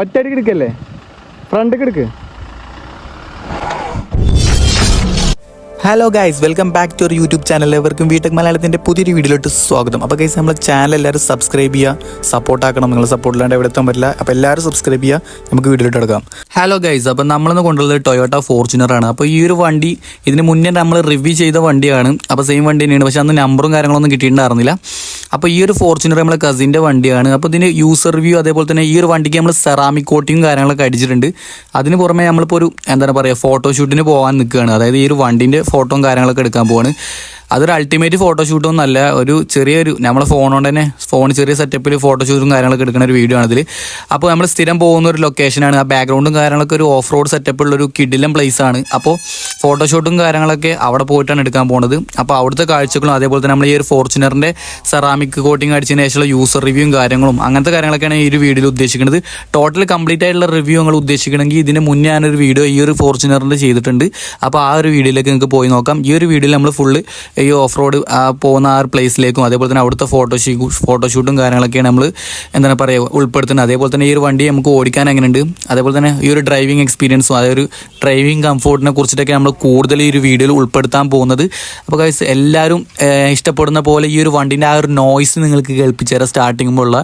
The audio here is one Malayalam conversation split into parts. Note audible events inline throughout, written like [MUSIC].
ഒറ്റയടിക്ക് എടുക്കല്ലേ? ഫ്രണ്ടിക്ക് എടുക്ക്. Hello guys welcome back to ഒരു യൂട്യൂബ് ചാനൽ എവർക്കും വീട്ടക് മലയാളത്തിന്റെ പുതിയൊരു വീഡിയോയിലോട്ട് സ്വാഗതം. അപ്പോൾ ഗൈസ് നമ്മളെ ചാനൽ എല്ലാവരും സബ്സ്ക്രൈബ് ചെയ്യുക സപ്പോർട്ട് ആക്കണം. നിങ്ങൾ സപ്പോർട്ട് ഇല്ലാണ്ട് എവിടെ എത്താൻ പറ്റില്ല. അപ്പോൾ എല്ലാവരും സബ്സ്ക്രൈബ് ചെയ്യുക. നമുക്ക് വീഡിയോയിലോട്ട് എടുക്കാം ഹലോ ഗൈസ് അപ്പോൾ നമ്മൾ കൊണ്ടുള്ളത് ടൊയോട്ട ഫോർച്യൂണർ ആണ്. അപ്പോൾ ഈ ഒരു വണ്ടി ഇതിന് മുന്നേ നമ്മൾ റിവ്യൂ ചെയ്ത വണ്ടിയാണ്. അപ്പോൾ സെയിം വണ്ടി തന്നെയാണ്. പക്ഷേ അന്ന് നമ്പറും കാര്യങ്ങളൊന്നും കിട്ടിയിട്ടുണ്ടായിരുന്നില്ല. അപ്പോൾ ഈ ഒരു ഫോർച്യൂണർ നമ്മളെ കസിന്റെ വണ്ടിയാണ്. അപ്പോൾ ഇതിന് യൂസർ റിവ്യൂ അതേപോലെ തന്നെ ഈ ഒരു വണ്ടിക്ക് നമ്മൾ സെറാമിക് കോട്ടിങ്ങും കാര്യങ്ങളൊക്കെ അടിച്ചിട്ടുണ്ട്. അതിന് പുറമെ നമ്മളിപ്പോൾ ഒരു എന്താണ് പറയുക ഫോട്ടോഷൂട്ടിന് പോകാൻ നിൽക്കുകയാണ്. അതായത് ഈ ഒരു വണ്ടിന്റെ ഫോട്ടോയും കാര്യങ്ങളൊക്കെ എടുക്കാൻ പോവാണ്. അതൊരു അൾട്ടിമേറ്റ് ഫോട്ടോഷൂട്ടും നല്ല ഒരു ചെറിയൊരു നമ്മളെ ഫോൺ കൊണ്ട് തന്നെ ഫോൺ ചെറിയ സെറ്റപ്പിൽ ഫോട്ടോഷൂട്ടും കാര്യങ്ങളൊക്കെ എടുക്കുന്ന ഒരു വീഡിയോ ആണ് ഇതിൽ അപ്പോൾ നമ്മൾ സ്ഥിരം പോകുന്ന ഒരു ലൊക്കേഷനാണ് ആ ബാക്ക്ഗ്രൗണ്ടും കാര്യങ്ങളൊക്കെ ഒരു ഓഫ് റോഡ് സെറ്റപ്പുള്ള ഒരു കിഡിലം പ്ലേസ് ആണ്. അപ്പോൾ ഫോട്ടോഷൂട്ടും കാര്യങ്ങളൊക്കെ അവിടെ പോയിട്ടാണ് എടുക്കാൻ പോകുന്നത് അപ്പോൾ അവിടുത്തെ കാഴ്ചകളും അതേപോലെ തന്നെ നമ്മൾ ഈ ഒരു ഫോർച്യൂണറിന്റെ സെറാമിക് കോട്ടിംഗ് അടിച്ചതിന് ശേഷമുള്ള യൂസർ റിവ്യൂവും കാര്യങ്ങളും അങ്ങനത്തെ കാര്യങ്ങളൊക്കെയാണ് ഈ ഒരു വീഡിയോയിൽ ഉദ്ദേശിക്കുന്നത് ടോട്ടൽ കംപ്ലീറ്റ് ആയിട്ടുള്ള റിവ്യൂ നിങ്ങൾ ഉദ്ദേശിക്കണമെങ്കിൽ ഇതിന് മുന്നേ ഞാനൊരു വീഡിയോ ഈ ഒരു ഫോർച്യൂണറിന്റെ ചെയ്തിട്ടുണ്ട്. അപ്പോൾ ആ ഒരു വീഡിയോയിലേക്ക് നിങ്ങൾക്ക് പോയി നോക്കാം. ഈ ഒരു വീഡിയോയിൽ നമ്മൾ ഫുള്ള് ഈ ഓഫ് റോഡ് ആ പോകുന്ന ആ പ്ലേസിലേക്കും അതേപോലെ തന്നെ അവിടുത്തെ ഫോട്ടോഷൂ ഫോട്ടോഷൂട്ടും കാര്യങ്ങളൊക്കെയാണ് നമ്മൾ എന്താണ് പറയുക ഉൾപ്പെടുത്തുന്നത്. അതേപോലെ തന്നെ ഈ ഒരു വണ്ടി നമുക്ക് ഓടിക്കാൻ എങ്ങനെയുണ്ട്? അതേപോലെ തന്നെ ഈ ഒരു ഡ്രൈവിംഗ് എക്സ്പീരിയൻസും അതായത് ഒരു ഡ്രൈവിംഗ് കംഫോർട്ടിനെ കുറിച്ചിട്ടൊക്കെ നമ്മൾ കൂടുതൽ ഈ ഒരു വീഡിയോയിൽ ഉൾപ്പെടുത്താൻ പോകുന്നത്. അപ്പോൾ ഗൈസ് എല്ലാവരും ഇഷ്ടപ്പെടുന്ന പോലെ ഈ ഒരു വണ്ടിന്റെ ആ ഒരു നോയ്സ് നിങ്ങൾക്ക് കേൾപ്പിച്ചു തരാം സ്റ്റാർട്ടിങ്ങുമ്പോഴുള്ള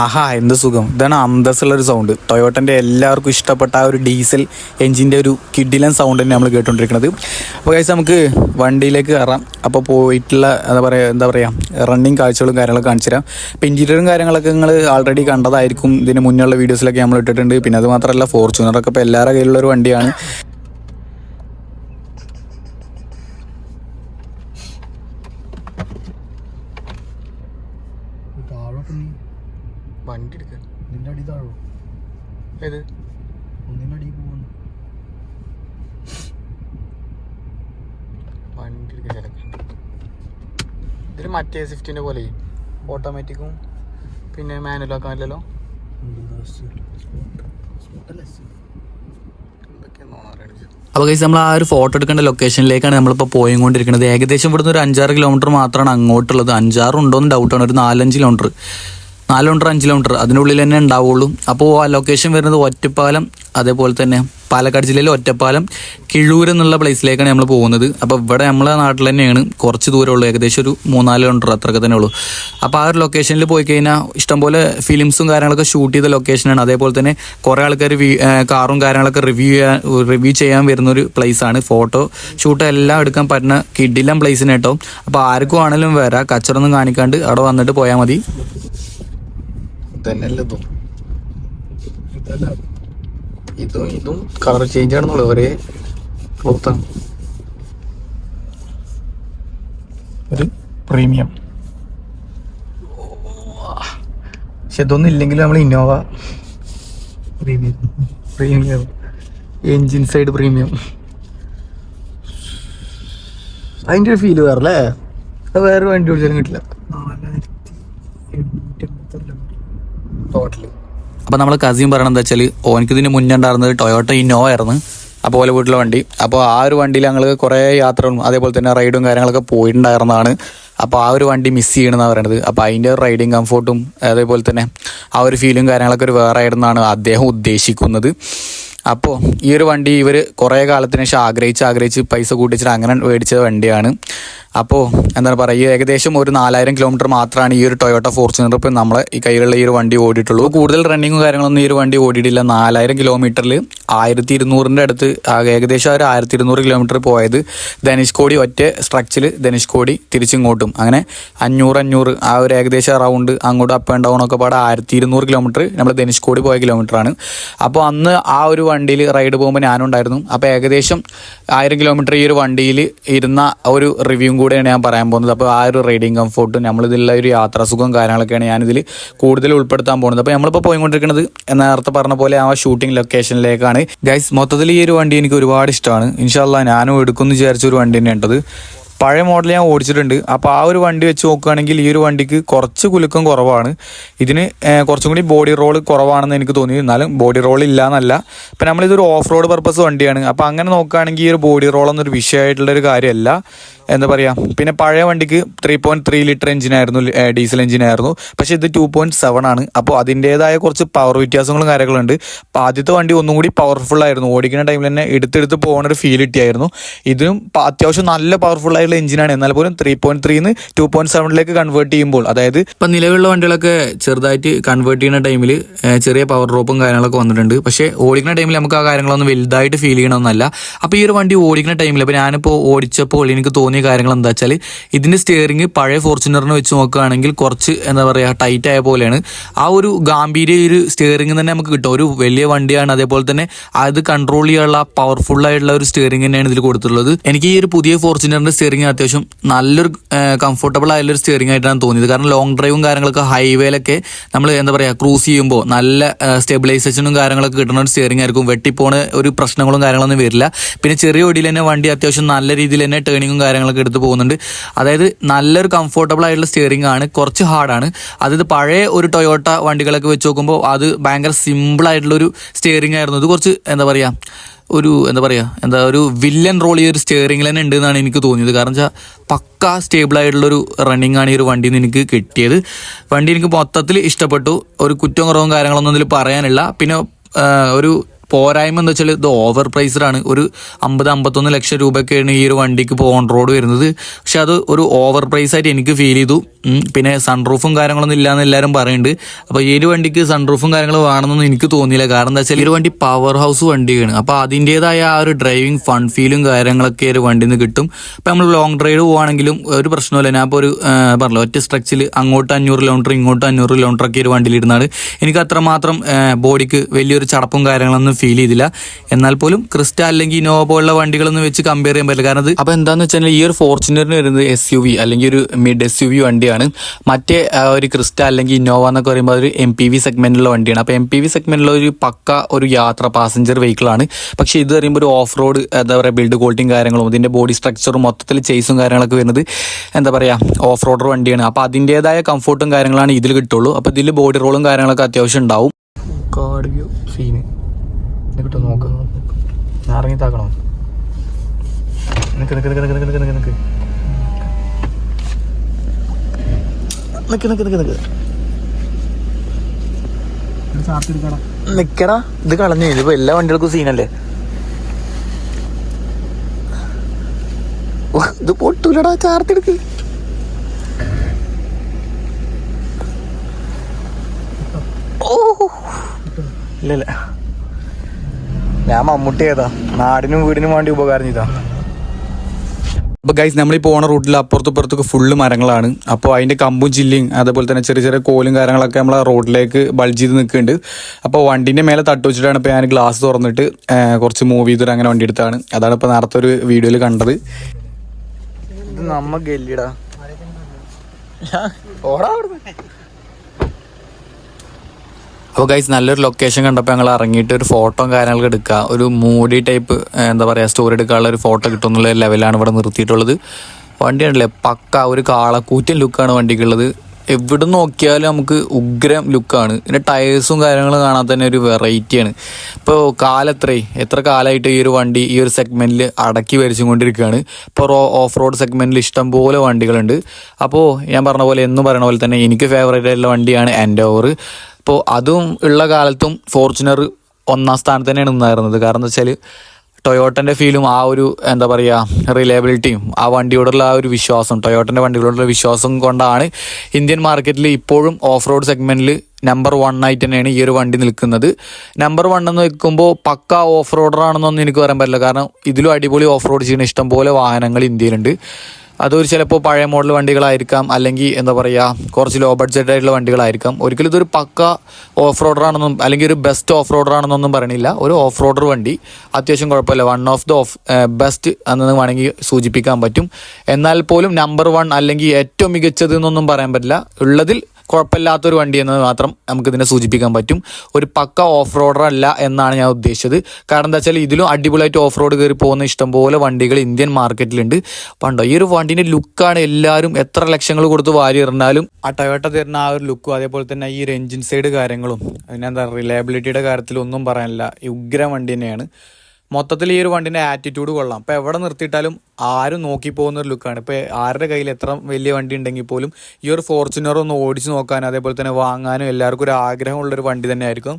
ആഹാ എന്ത് സുഖം. ഇതാണ് അന്തസ്സുള്ള ഒരു സൗണ്ട് ടൊയോട്ടന്റെ എല്ലാവർക്കും ഇഷ്ടപ്പെട്ട ആ ഒരു ഡീസൽ എഞ്ചിന്റെ ഒരു കിഡിലൻ സൗണ്ട് തന്നെ നമ്മൾ കേട്ടുകൊണ്ടിരിക്കുന്നത് അപ്പോൾ കഴിച്ച് നമുക്ക് വണ്ടിയിലേക്ക് കയറാം. അപ്പോൾ പോയിട്ടുള്ള എന്താ പറയുക എന്താ പറയുക റണ്ണിങ് കാഴ്ചകളും കാര്യങ്ങളൊക്കെ കാണിച്ചു തരാം. അപ്പോൾ ഇന്റീരിയറും കാര്യങ്ങളൊക്കെ നിങ്ങൾ ആൾറെഡി കണ്ടതായിരിക്കും. ഇതിന് മുന്നുള്ള വീഡിയോസിലൊക്കെ നമ്മൾ ഇട്ടിട്ടുണ്ട്. പിന്നെ അത് മാത്രമല്ല ഫോർച്യൂണറൊക്കെ ഇപ്പോൾ എല്ലാവരുടെ കയ്യിലുള്ള ഒരു വണ്ടിയാണ് താഴോട്ട് നീ വണ്ടി എടുക്കുക നിന്റെ അടി താഴോ ഏത് ഒന്നിന്റെ അടി പോകുന്നു വണ്ടി എടുക്കുക ഇതിൽ മറ്റേ സ്വിഫ്റ്റിന്റെ പോലെ ഓട്ടോമാറ്റിക്കും പിന്നെ എന്തൊക്കെയാണെന്നാണ് അറിയണത് അപ്പോൾ കഴിച്ച് നമ്മൾ ആ ഒരു ഫോട്ടോ എടുക്കേണ്ട ലൊക്കേഷനിലേക്കാണ് നമ്മളിപ്പോൾ പോയിക്കൊണ്ടിരിക്കുന്നത്. ഏകദേശം ഇവിടുന്ന് ഒരു അഞ്ചാറ് കിലോമീറ്റർ മാത്രമാണ് അങ്ങോട്ടുള്ളത്. അഞ്ചാറ് ഉണ്ടോയെന്ന് ഡൗട്ടാണ് ഒരു നാലഞ്ച് കിലോമീറ്റർ നാല് കിലോമീറ്റർ അഞ്ച് കിലോമീറ്റർ അതിനുള്ളിൽ തന്നെ ഉണ്ടാവുള്ളൂ. അപ്പോൾ ആ ലൊക്കേഷൻ വരുന്നത് ഒറ്റപ്പാലം അതേപോലെ തന്നെ പാലക്കാട് ജില്ലയിലെ ഒറ്റപ്പാലം കിഴൂർ എന്നുള്ള പ്ലേസിലേക്കാണ് നമ്മൾ പോകുന്നത്. അപ്പോൾ ഇവിടെ നമ്മളെ നാട്ടിൽ തന്നെയാണ് കുറച്ച് ദൂരമുള്ളൂ. ഏകദേശം ഒരു മൂന്നാൽ കിലോമീറ്റർ അത്രയൊക്കെ തന്നെ ഉള്ളൂ അപ്പോൾ ആ ഒരു ലൊക്കേഷനിൽ പോയി കഴിഞ്ഞാൽ ഇഷ്ടംപോലെ ഫിലിംസും കാര്യങ്ങളൊക്കെ ഷൂട്ട് ചെയ്ത ലൊക്കേഷനാണ് അതേപോലെ തന്നെ കുറേ ആൾക്കാർ കാറും കാര്യങ്ങളൊക്കെ റിവ്യൂ ചെയ്യാൻ റിവ്യൂ ചെയ്യാൻ വരുന്നൊരു ആണ് ഫോട്ടോ ഷൂട്ട് എല്ലാം എടുക്കാൻ പറ്റുന്ന കിഡിലം പ്ലേസിന് കേട്ടോ. അപ്പോൾ ആർക്കും ആണെങ്കിലും വരാം. കച്ചറൊന്നും കാണിക്കാണ്ട് അവിടെ വന്നിട്ട് പോയാൽ മതി. തന്നെയല്ലേ ഇതും? ഇതും ഇതും കളർ ചേഞ്ച് ആണെന്നുള്ളത് ഒരേ ക്ലോത്താണ് ഒരു പ്രീമിയം പക്ഷെ ഇതൊന്നും ഇല്ലെങ്കിലും നമ്മൾ Innova premium premium engine side premium അതിന്റെ ഒരു ഫീൽ വേറെ അല്ലേ അത് വേറെ വണ്ടി ഓടിച്ചാലും കിട്ടില്ല. നാലായിരത്തി എണ്ണൂറ്റി ടോട്ടൽ അപ്പോൾ നമ്മൾ കസിൻ എന്താ വെച്ചാൽ ഓനിക്ക് ഇതിന് മുന്നേ ഉണ്ടായിരുന്നത് ടൊയോട്ട ഇന്നോ ആയിരുന്നു. അപ്പോൾ ഓലെ വീട്ടിലെ വണ്ടി. അപ്പോൾ ആ ഒരു വണ്ടിയിൽ ഞങ്ങൾ കുറേ യാത്രകളും അതേപോലെ തന്നെ റൈഡും കാര്യങ്ങളൊക്കെ പോയിട്ടുണ്ടായിരുന്നതാണ്. അപ്പോൾ ആ ഒരു വണ്ടി മിസ് ചെയ്യണമെന്നാണ് പറയുന്നത് അപ്പോൾ അതിന്റെ റൈഡിങ് കംഫോർട്ടും അതേപോലെ തന്നെ ആ ഒരു ഫീലും കാര്യങ്ങളൊക്കെ ഒരു വേറെ ആയിരുന്നാണ് അദ്ദേഹം ഉദ്ദേശിക്കുന്നത്. അപ്പോൾ ഈ ഒരു വണ്ടി ഇവർ കുറേ കാലത്തിന് ശേഷം ആഗ്രഹിച്ച് ആഗ്രഹിച്ച് പൈസ കൂട്ടിച്ചിട്ട് അങ്ങനെ മേടിച്ച വണ്ടിയാണ്. അപ്പോൾ എന്താണ് പറയുക ഏകദേശം ഒരു നാലായിരം കിലോമീറ്റർ മാത്രമാണ് ഈ ഒരു ടൊയോട്ട ഫോർച്യൂണർ ഇപ്പം നമ്മൾ ഈ കയ്യിലുള്ള ഈ ഒരു വണ്ടി ഓടിയിട്ടുള്ളൂ. കൂടുതൽ റണ്ണിങ്ങും കാര്യങ്ങളൊന്നും ഈ ഒരു വണ്ടി ഓടിയിട്ടില്ല. നാലായിരം കിലോമീറ്ററിൽ ആയിരത്തി ഇരുന്നൂറിന്റെ അടുത്ത് ഏകദേശം ഒരു ആയിരത്തി ഇരുന്നൂറ് കിലോമീറ്റർ പോയത് ധനുഷ്കോടി ഒറ്റ സ്ട്രക്ചിൽ ധനുഷ്കോടി തിരിച്ചിങ്ങോട്ടും. അങ്ങനെ അഞ്ഞൂറ് അഞ്ഞൂറ് ആ ഒരു ഏകദേശം റൗണ്ട് അങ്ങോട്ട് അപ്പ് ആൻഡ് ഡൗൺ ഒക്കെ പാടെ ആയിരത്തി ഇരുന്നൂറ് കിലോമീറ്റർ നമ്മൾ ധനുഷ്കോടി പോയ കിലോമീറ്റർ ആണ്. അപ്പോൾ അന്ന് ആ ഒരു വണ്ടിയിൽ റൈഡ് പോകുമ്പോൾ ഞാനുണ്ടായിരുന്നു. അപ്പോൾ ഏകദേശം ആയിരം കിലോമീറ്റർ ഈ ഒരു വണ്ടിയിൽ ഇരുന്ന ഒരു റിവ്യൂവും കൂടെയാണ് ഞാൻ പറയാൻ പോകുന്നത്. അപ്പോൾ ആ ഒരു റൈഡിങ് കംഫോർട്ടും നമ്മളിതിലുള്ള ഒരു യാത്രാസുഖവും കാര്യങ്ങളൊക്കെയാണ് ഞാനിതിൽ കൂടുതൽ ഉൾപ്പെടുത്താൻ പോകുന്നത്. അപ്പോൾ നമ്മളിപ്പോൾ പോയിക്കൊണ്ടിരിക്കുന്നത് നേരത്തെ പറഞ്ഞ പോലെ ആ ഷൂട്ടിംഗ് ലൊക്കേഷനിലേക്കാണ് ഗൈസ് മൊത്തത്തിൽ ഈ ഒരു വണ്ടി എനിക്ക് ഒരുപാട് ഇഷ്ടമാണ്. ഇൻഷാല്ല ഞാനും എടുക്കുമെന്ന് വിചാരിച്ച ഒരു വണ്ടി കേട്ടത്. പഴയ മോഡൽ ഞാൻ ഓടിച്ചിട്ടുണ്ട്. അപ്പോൾ ആ ഒരു വണ്ടി വെച്ച് നോക്കുകയാണെങ്കിൽ ഈ ഒരു വണ്ടിക്ക് കുറച്ച് കുലുക്കം കുറവാണ്. ഇതിന് കുറച്ചും കൂടി ബോഡി റോൾ കുറവാണെന്ന് എനിക്ക് തോന്നി. എന്നാലും ബോഡി റോൾ ഇല്ല എന്നല്ല ഇപ്പം നമ്മളിതൊരു ഓഫ് റോഡ് പർപ്പസ് വണ്ടിയാണ്. അപ്പോൾ അങ്ങനെ നോക്കുകയാണെങ്കിൽ ഈ ഒരു ബോഡി റോൾ എന്നൊരു വിഷയമായിട്ടുള്ളൊരു കാര്യമല്ല. എന്താ പറയുക പിന്നെ പഴയ വണ്ടിക്ക് ത്രീ പോയിന്റ് ത്രീ ലിറ്റർ എഞ്ചിനായിരുന്നു ഡീസൽ എഞ്ചിനായിരുന്നു പക്ഷേ ഇത് ടു പോയിന്റ് സെവൻ ആണ്. അപ്പോൾ അതിന്റേതായ കുറച്ച് പവർ വ്യത്യാസങ്ങളും കാര്യങ്ങളുണ്ട്. അപ്പോൾ ആദ്യത്തെ വണ്ടി ഒന്നും കൂടി പവർഫുൾ ആയിരുന്നു. ഓടിക്കുന്ന ടൈമിൽ തന്നെ എടുത്തെടുത്ത് പോകുന്ന ഒരു ഫീൽ കിട്ടിയായിരുന്നു ഇതിനും അത്യാവശ്യം നല്ല പവർഫുൾ ആയിട്ടുള്ള എഞ്ചിനാണ് എന്നാൽ പോലും ത്രീ പോയിന്റ് ത്രീന്ന് ടു പോയിന്റ് സെവനിലേക്ക് കൺവേർട്ട് ചെയ്യുമ്പോൾ അതായത് ഇപ്പം നിലവിലുള്ള വണ്ടികളൊക്കെ ചെറുതായിട്ട് കൺവേർട്ട് ചെയ്യുന്ന ടൈമിൽ ചെറിയ പവർ ഡ്രോപ്പും കാര്യങ്ങളൊക്കെ വന്നിട്ടുണ്ട്. പക്ഷേ ഓടിക്കുന്ന ടൈമിൽ നമുക്ക് ആ കാര്യങ്ങളൊന്നും വലുതായിട്ട് ഫീൽ ചെയ്യണമെന്നല്ല അപ്പോൾ ഈ ഒരു വണ്ടി ഓടിക്കുന്ന ടൈമിൽ അപ്പോൾ ഞാനിപ്പോൾ ഓടിച്ചപ്പോൾ എനിക്ക് തോന്നിയ കാര്യങ്ങൾ എന്താ വെച്ചാൽ ഇതിന്റെ സ്റ്റിയറിംഗ് പഴയ ഫോർച്യൂണറിനെ വെച്ച് നോക്കുകയാണെങ്കിൽ കുറച്ച് എന്താ പറയുക ടൈറ്റ് ആയ പോലെയാണ്. ആ ഒരു ഗാംഭീര്യ ഒരു സ്റ്റിയറിംഗ് തന്നെ നമുക്ക് കിട്ടും. ഒരു വലിയ വണ്ടിയാണ് അതേപോലെ തന്നെ അത് കൺട്രോൾ ചെയ്യാനുള്ള പവർഫുൾ ആയിട്ടുള്ള ഒരു സ്റ്റിയറിംഗ് തന്നെയാണ് ഇതിൽ കൊടുത്തിട്ടുള്ളത്. എനിക്ക് ഈ ഒരു പുതിയ ഫോർച്യൂണറിന്റെ സ്റ്റിയറിംഗ് അത്യാവശ്യം നല്ലൊരു കംഫർട്ടബിൾ ആയിട്ടുള്ള ഒരു സ്റ്റിയറിംഗ് ആയിട്ടാണ് തോന്നിയത്. കാരണം ലോങ് ഡ്രൈവും കാര്യങ്ങളൊക്കെ ഹൈവേയിലൊക്കെ നമ്മൾ എന്താ പറയുക ക്രൂസ് ചെയ്യുമ്പോൾ നല്ല സ്റ്റെബിലൈസേഷനും കാര്യങ്ങളൊക്കെ കിട്ടുന്ന ഒരു സ്റ്റിയറിംഗ് ആയിരിക്കും. വെട്ടിപ്പോണ ഒരു പ്രശ്നങ്ങളും കാര്യങ്ങളൊന്നും വരില്ല. പിന്നെ ചെറിയ ഒടിയിൽ തന്നെ വണ്ടി അത്യാവശ്യം നല്ല രീതിയിൽ തന്നെ ടേണിങ്ങും കാര്യങ്ങളൊക്കെ എടുത്ത് പോകുന്നുണ്ട്. അതായത് നല്ലൊരു കംഫർട്ടബിൾ ആയിട്ടുള്ള സ്റ്റിയറിംഗ് ആണ്. കുറച്ച് ഹാർഡാണ് അതായത് പഴയ ഒരു ടൊയോട്ട വണ്ടികളൊക്കെ വെച്ച് നോക്കുമ്പോൾ അത് ഭയങ്കര സിമ്പിൾ ആയിട്ടുള്ള ഒരു സ്റ്റിയറിംഗ് ആയിരുന്നു. ഇത് കുറച്ച് എന്താ പറയുക ഒരു എന്താ പറയുക എന്താ ഒരു വില്ലൻ റോൾ ഈ ഒരു സ്റ്റിയറിംഗിൽ തന്നെ ഉണ്ട് എന്നാണ് എനിക്ക് തോന്നിയത്. കാരണം വെച്ചാൽ പക്ക സ്റ്റേബിൾ ആയിട്ടുള്ളൊരു റണ്ണിങ് ആണ് ഈ ഒരു വണ്ടിയിൽ നിന്ന് എനിക്ക് കിട്ടിയത്. വണ്ടി എനിക്ക് മൊത്തത്തിൽ ഇഷ്ടപ്പെട്ടു. ഒരു കുറ്റവും കുറവും കാര്യങ്ങളൊന്നും ഇതിൽ പറയാനില്ല. പിന്നെ ഒരു പോരായ്മ എന്താ വെച്ചാൽ ഇത് ഓവർ പ്രൈസ്ഡാണ് ഒരു അമ്പത് അമ്പത്തൊന്ന് ലക്ഷം രൂപയൊക്കെയാണ് ഈ ഒരു വണ്ടിക്ക് ഇപ്പോൾ ഓൺ റോഡ് വരുന്നത്. പക്ഷെ അത് ഒരു ഓവർ പ്രൈസ് ആയിട്ട് എനിക്ക് ഫീൽ ചെയ്തു. പിന്നെ സൺറൂഫും കാര്യങ്ങളൊന്നും ഇല്ലാന്ന് എല്ലാവരും പറയുന്നുണ്ട് അപ്പോൾ ഈ ഒരു വണ്ടിക്ക് സൺറൂഫും കാര്യങ്ങളും വേണമെന്നൊന്നും എനിക്ക് തോന്നിയില്ല. കാരണം എന്താ വെച്ചാൽ ഈ ഒരു വണ്ടി പവർ ഹൗസ് വണ്ടിയാണ്. അപ്പോൾ അതിന്റേതായ ആ ഒരു ഡ്രൈവിംഗ് ഫൺ ഫീലും കാര്യങ്ങളൊക്കെ ഒരു വണ്ടിയിൽ നിന്ന് കിട്ടും. അപ്പോൾ നമ്മൾ ലോങ് ഡ്രൈവ് പോവാണെങ്കിലും ഒരു പ്രശ്നമില്ല ഞാൻ ഇപ്പോൾ ഒരു പറഞ്ഞല്ലോ ഒറ്റ സ്ട്രക്ചറിൽ അങ്ങോട്ട് അഞ്ഞൂറ് കിലോമീറ്റർ ഇങ്ങോട്ട് അഞ്ഞൂറ് കിലോമീറ്റർ ഒക്കെ ഒരു വണ്ടിയിൽ ഇരുന്നാണ് എനിക്ക് അത്രമാത്രം ബോഡിക്ക് വലിയൊരു ചടപ്പും കാര്യങ്ങളൊന്നും ഫീൽ ചെയ്തില്ല. എന്നാൽ പോലും ക്രിസ്റ്റ അല്ലെങ്കിൽ ഇനോവ പോലുള്ള വണ്ടികളൊന്നും വെച്ച് കമ്പയർ ചെയ്യാൻ പറ്റില്ല. കാരണം അത് അപ്പോൾ എന്താണെന്ന് വെച്ചാൽ ഈ ഒരു ഫോർച്യൂണറിന് വരുന്നത് എസ് യു വി അല്ലെങ്കിൽ ഒരു മിഡ് എസ് യു വി വണ്ടിയാണ്. മറ്റേ ഒരു ക്രിസ്റ്റ അല്ലെങ്കിൽ ഇന്നോവ എന്നൊക്കെ പറയുമ്പോൾ ഒരു എം പി വി സെഗ്മെന്റിലുള്ള വണ്ടിയാണ്. അപ്പോൾ എം പി വി സെഗ്മെന്റിലുള്ള ഒരു പക്ക ഒരു യാത്ര പാസഞ്ചർ വെഹിക്കിളാണ് പക്ഷേ ഇത് പറയുമ്പോൾ ഒരു ഓഫ് റോഡ് എന്താ പറയുക ബിൽഡ് ക്വാളിറ്റിയും കാര്യങ്ങളും ഇതിന്റെ ബോഡി സ്ട്രക്ചറും മൊത്തത്തിൽ ചേസും കാര്യങ്ങളൊക്കെ വരുന്നത് എന്താ പറയുക ഓഫ് റോഡർ വണ്ടിയാണ്. അപ്പോൾ അതിന്റേതായ കംഫർട്ടും കാര്യങ്ങളാണ് ഇതിൽ കിട്ടുള്ളൂ. അപ്പോൾ ഇതിൽ ബോഡി റോളും കാര്യങ്ങളൊക്കെ അത്യാവശ്യം ഉണ്ടാവും. കാർഡിയോ വ്യൂ സീന് കിട്ടും നോക്ക്. ഞാൻ ഇറങ്ങി താക്കണോ. നിക്ക് നിക്ക് നിക്ക് നിക്ക് നിക്ക് നിക്ക് നിക്ക് നിക്ക്. നിക്ക് നിക്ക് നിക്ക് നിക്കടാ. ഇത് കളഞ്ഞു. ഇതിപ്പോ എല്ലാ വണ്ടികൾക്കും സീനല്ലേ? ഇത് പൊട്ടൂലടാ. ചാർത്തെടുക്ക് ഓ. ഇല്ല ഇല്ല. ഞാൻ മമ്മൂട്ടി നാടിനും വീടിനും വേണ്ടി ഉപകാരം ചെയ്താ. അപ്പോൾ ഗൈസ് നമ്മൾ ഈ പോണ റൂട്ടിൽ അപ്പുറത്തും ഇപ്പുറത്തൊക്കെ ഫുള്ള് മരങ്ങളാണ്. അപ്പോൾ അതിന്റെ കമ്പും ചില്ലിയും അതേപോലെ തന്നെ ചെറിയ ചെറിയ കോലും കാര്യങ്ങളൊക്കെ നമ്മൾ റോഡിലേക്ക് ബൾജ് ചെയ്ത് നിൽക്കുന്നുണ്ട്. അപ്പോൾ വണ്ടിന്റെ മേലെ തട്ട് വെച്ചിട്ടാണ് ഇപ്പോൾ ഞാൻ ഗ്ലാസ് തുറന്നിട്ട് കുറച്ച് മൂവ് ചെയ്തിട്ട് അങ്ങനെ വണ്ടി എടുത്താണ് അതാണ് ഇപ്പോൾ നേരത്തെ ഒരു വീഡിയോയിൽ കണ്ടത്. ഇത് നമ്മ ഗല്ലിടാ. ഓടാ അപ്പോൾ ഗൈസ് നല്ലൊരു ലൊക്കേഷൻ കണ്ടപ്പോൾ ഞങ്ങൾ ഇറങ്ങിയിട്ട് ഒരു ഫോട്ടോ കാര്യങ്ങളൊക്കെ എടുക്കുക ഒരു മൂഡി ടൈപ്പ് എന്താ പറയുക സ്റ്റോറി എടുക്കാനുള്ള ഒരു ഫോട്ടോ കിട്ടുന്നുള്ള ലെവലാണ് ഇവിടെ നിർത്തിയിട്ടുള്ളത്. വണ്ടി പക്ക ഒരു കാളക്കൂറ്റൻ ലുക്കാണ് വണ്ടിക്കുള്ളത്. എവിടെ നോക്കിയാലും നമുക്ക് ഉഗ്രം ലുക്കാണ് പിന്നെ ടയേഴ്സും കാര്യങ്ങളും കാണാൻ തന്നെ ഒരു വെറൈറ്റിയാണ് ഇപ്പോൾ കാലത്രേ എത്ര കാലമായിട്ട് ഈ ഒരു വണ്ടി ഈ ഒരു സെഗ്മെന്റിൽ അടക്കി വരച്ചും കൊണ്ടിരിക്കുകയാണ് ഇപ്പോൾ ഓഫ് റോഡ് സെഗ്മെന്റിൽ ഇഷ്ടംപോലെ വണ്ടികളുണ്ട്. അപ്പോൾ ഞാൻ പറഞ്ഞ പോലെ എന്നും പറയുന്ന പോലെ തന്നെ എനിക്ക് ഫേവറേറ്റ് ആയിട്ടുള്ള വണ്ടിയാണ് എന്റെ ഓവർ ഇപ്പോൾ അതും ഉള്ള കാലത്തും ഫോർച്യൂണർ ഒന്നാം സ്ഥാനത്ത് തന്നെയാണ് നിന്നായിരുന്നത്. കാരണം എന്താ വെച്ചാൽ ടൊയോട്ടന്റെ ഫീലും ആ ഒരു എന്താ പറയുക റിലയബിലിറ്റിയും ആ വണ്ടിയോടുള്ള ആ ഒരു വിശ്വാസം ടൊയോട്ടന്റെ വണ്ടികളോടുള്ള വിശ്വാസം കൊണ്ടാണ് ഇന്ത്യൻ മാർക്കറ്റിൽ ഇപ്പോഴും ഓഫ് റോഡ് സെഗ്മെന്റിൽ നമ്പർ വൺ ആയിട്ട് തന്നെയാണ് ഈ ഒരു വണ്ടി നിൽക്കുന്നത്. നമ്പർ വൺ എന്ന് വെക്കുമ്പോൾ പക്ക ഓഫ് റോഡറാണെന്നൊന്നും എനിക്ക് പറയാൻ പറ്റില്ല. കാരണം ഇതിലും അടിപൊളി ഓഫ് റോഡ് ചെയ്യുന്ന ഇഷ്ടംപോലെ വാഹനങ്ങൾ ഇന്ത്യയിലുണ്ട്. അതൊരു ചിലപ്പോൾ പഴയ മോഡൽ വണ്ടികളായിരിക്കാം അല്ലെങ്കിൽ എന്താ പറയുക കുറച്ച് ലോ ബഡ്ജറ്റ് ആയിട്ടുള്ള വണ്ടികളായിരിക്കാം. ഒരിക്കലും ഇതൊരു പക്ക ഓഫ് റോഡർ ആണെന്നും അല്ലെങ്കിൽ ഒരു ബെസ്റ്റ് ഓഫ് റോഡർ ആണെന്നൊന്നും പറയണില്ല. ഒരു ഓഫ് റോഡർ വണ്ടി അത്യാവശ്യം കുഴപ്പമില്ല. One of the of best എന്ന് വേണമെങ്കിൽ സൂചിപ്പിക്കാൻ പറ്റും. എന്നാൽ പോലും നമ്പർ വൺ അല്ലെങ്കിൽ ഏറ്റവും മികച്ചത് എന്നൊന്നും പറയാൻ പറ്റില്ല. ഉള്ളതിൽ കുഴപ്പമില്ലാത്തൊരു വണ്ടി എന്നത് മാത്രം നമുക്കിതിനെ സൂചിപ്പിക്കാൻ പറ്റും. ഒരു പക്ക ഓഫ് റോഡർ അല്ല എന്നാണ് ഞാൻ ഉദ്ദേശിച്ചത്. കാരണം എന്താ വെച്ചാൽ ഇതിലും അടിപൊളിയായിട്ട് ഓഫ് റോഡ് കയറി പോകുന്ന ഇഷ്ടംപോലെ വണ്ടികൾ ഇന്ത്യൻ മാർക്കറ്റിലുണ്ട്. പണ്ടോ ഈ ഒരു വണ്ടീന്റെ ലുക്കാണ് എല്ലാവരും എത്ര ലക്ഷങ്ങൾ കൊടുത്ത് വാരി എറിഞ്ഞാലും. ആ ടൊയോട്ട തരുന്ന ആ ഒരു ലുക്കും അതേപോലെ തന്നെ ഈ ഒരു എഞ്ചിൻ സൈഡ് കാര്യങ്ങളും അതിനെന്താ റിലയബിലിറ്റിയുടെ കാര്യത്തിൽ ഒന്നും പറയാനില്ല. ഉഗ്രം വണ്ടി തന്നെയാണ്. മൊത്തത്തിൽ ഈ ഒരു വണ്ടിന്റെ ആറ്റിറ്റ്യൂഡ് കൊള്ളാം. അപ്പോൾ എവിടെ നിർത്തിയിട്ടാലും ആരും നോക്കി പോകുന്ന ഒരു ലുക്കാണ് ഇപ്പോൾ ആരുടെ കയ്യിൽ എത്ര വലിയ വണ്ടി ഉണ്ടെങ്കിൽ പോലും ഈ ഒരു ഫോർച്യൂണർ ഒന്ന് ഓടിച്ചു നോക്കാനും അതേപോലെ തന്നെ വാങ്ങാനും എല്ലാവർക്കും ഒരു ആഗ്രഹമുള്ള ഒരു വണ്ടി തന്നെ ആയിരിക്കും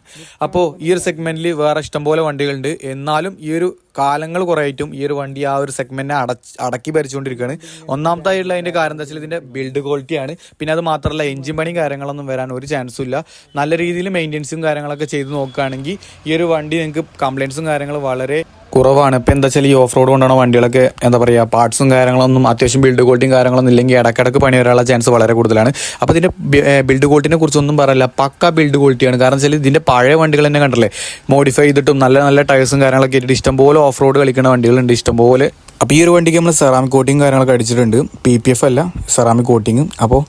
അപ്പോൾ ഈ ഒരു സെഗ്മെന്റിൽ വേറെ ഇഷ്ടംപോലെ വണ്ടികളുണ്ട്. എന്നാലും ഈ ഒരു കാലങ്ങൾ കുറേയായിട്ടും ഈ ഒരു വണ്ടി ആ ഒരു സെഗ്മെന്റിനെ അടച്ച് അടക്കി ഭരിച്ചുകൊണ്ടിരിക്കുകയാണ്. ഒന്നാമതായിട്ടുള്ള അതിന്റെ കാരണം എന്താ വെച്ചാൽ ഇതിന്റെ ബിൽഡ് ക്വാളിറ്റിയാണ് പിന്നെ അത് മാത്രമല്ല എഞ്ചിൻ പണിയും കാര്യങ്ങളൊന്നും വരാൻ ഒരു ചാൻസും ഇല്ല. നല്ല രീതിയിൽ മെയിന്റെനൻസും കാര്യങ്ങളൊക്കെ ചെയ്ത് നോക്കുകയാണെങ്കിൽ ഈ ഒരു വണ്ടി നിങ്ങൾക്ക് കംപ്ലയിൻസും കാര്യങ്ങളും വളരെ കുറവാണ്. ഇപ്പം എന്താ വെച്ചാൽ ഈ ഓഫ് റോഡ് കൊണ്ടാണ് വണ്ടികളൊക്കെ എന്താ പറയുക പാർട്സും കാര്യങ്ങളൊന്നും അത്യാവശ്യം ബിൽഡ് ക്വാളിറ്റിയും കാര്യങ്ങളൊന്നും ഇല്ലെങ്കിൽ ഇടക്കിടക്ക് പണി വരാനുള്ള ചാൻസ് വളരെ കൂടുതലാണ്. അപ്പോൾ ഇതിന്റെ ബിൽഡ് ക്വാളിറ്റിനെ കുറിച്ചൊന്നും പറയില്ല പക്ക ബിൽഡ് ക്വാളിറ്റിയാണ് കാരണം വെച്ചാൽ ഇതിന്റെ പഴയ വണ്ടികൾ തന്നെ കണ്ടല്ലേ മോഡിഫൈ ചെയ്തിട്ടും നല്ല നല്ല ടയേഴ്സും കാര്യങ്ങളൊക്കെ ഇട്ടിട്ട് ഇഷ്ടംപോലെ ഓഫ് റോഡ് കളിക്കുന്ന വണ്ടികളുണ്ട്. ഇഷ്ടംപോലെ അപ്പോൾ ഈ ഒരു വണ്ടിക്ക് നമ്മൾ സെറാമിക് കോട്ടിങ് കാര്യങ്ങളൊക്കെ അടിച്ചിട്ടുണ്ട്. പി പി എഫ് അല്ല സെറാമിക് കോട്ടിങ് അപ്പോൾ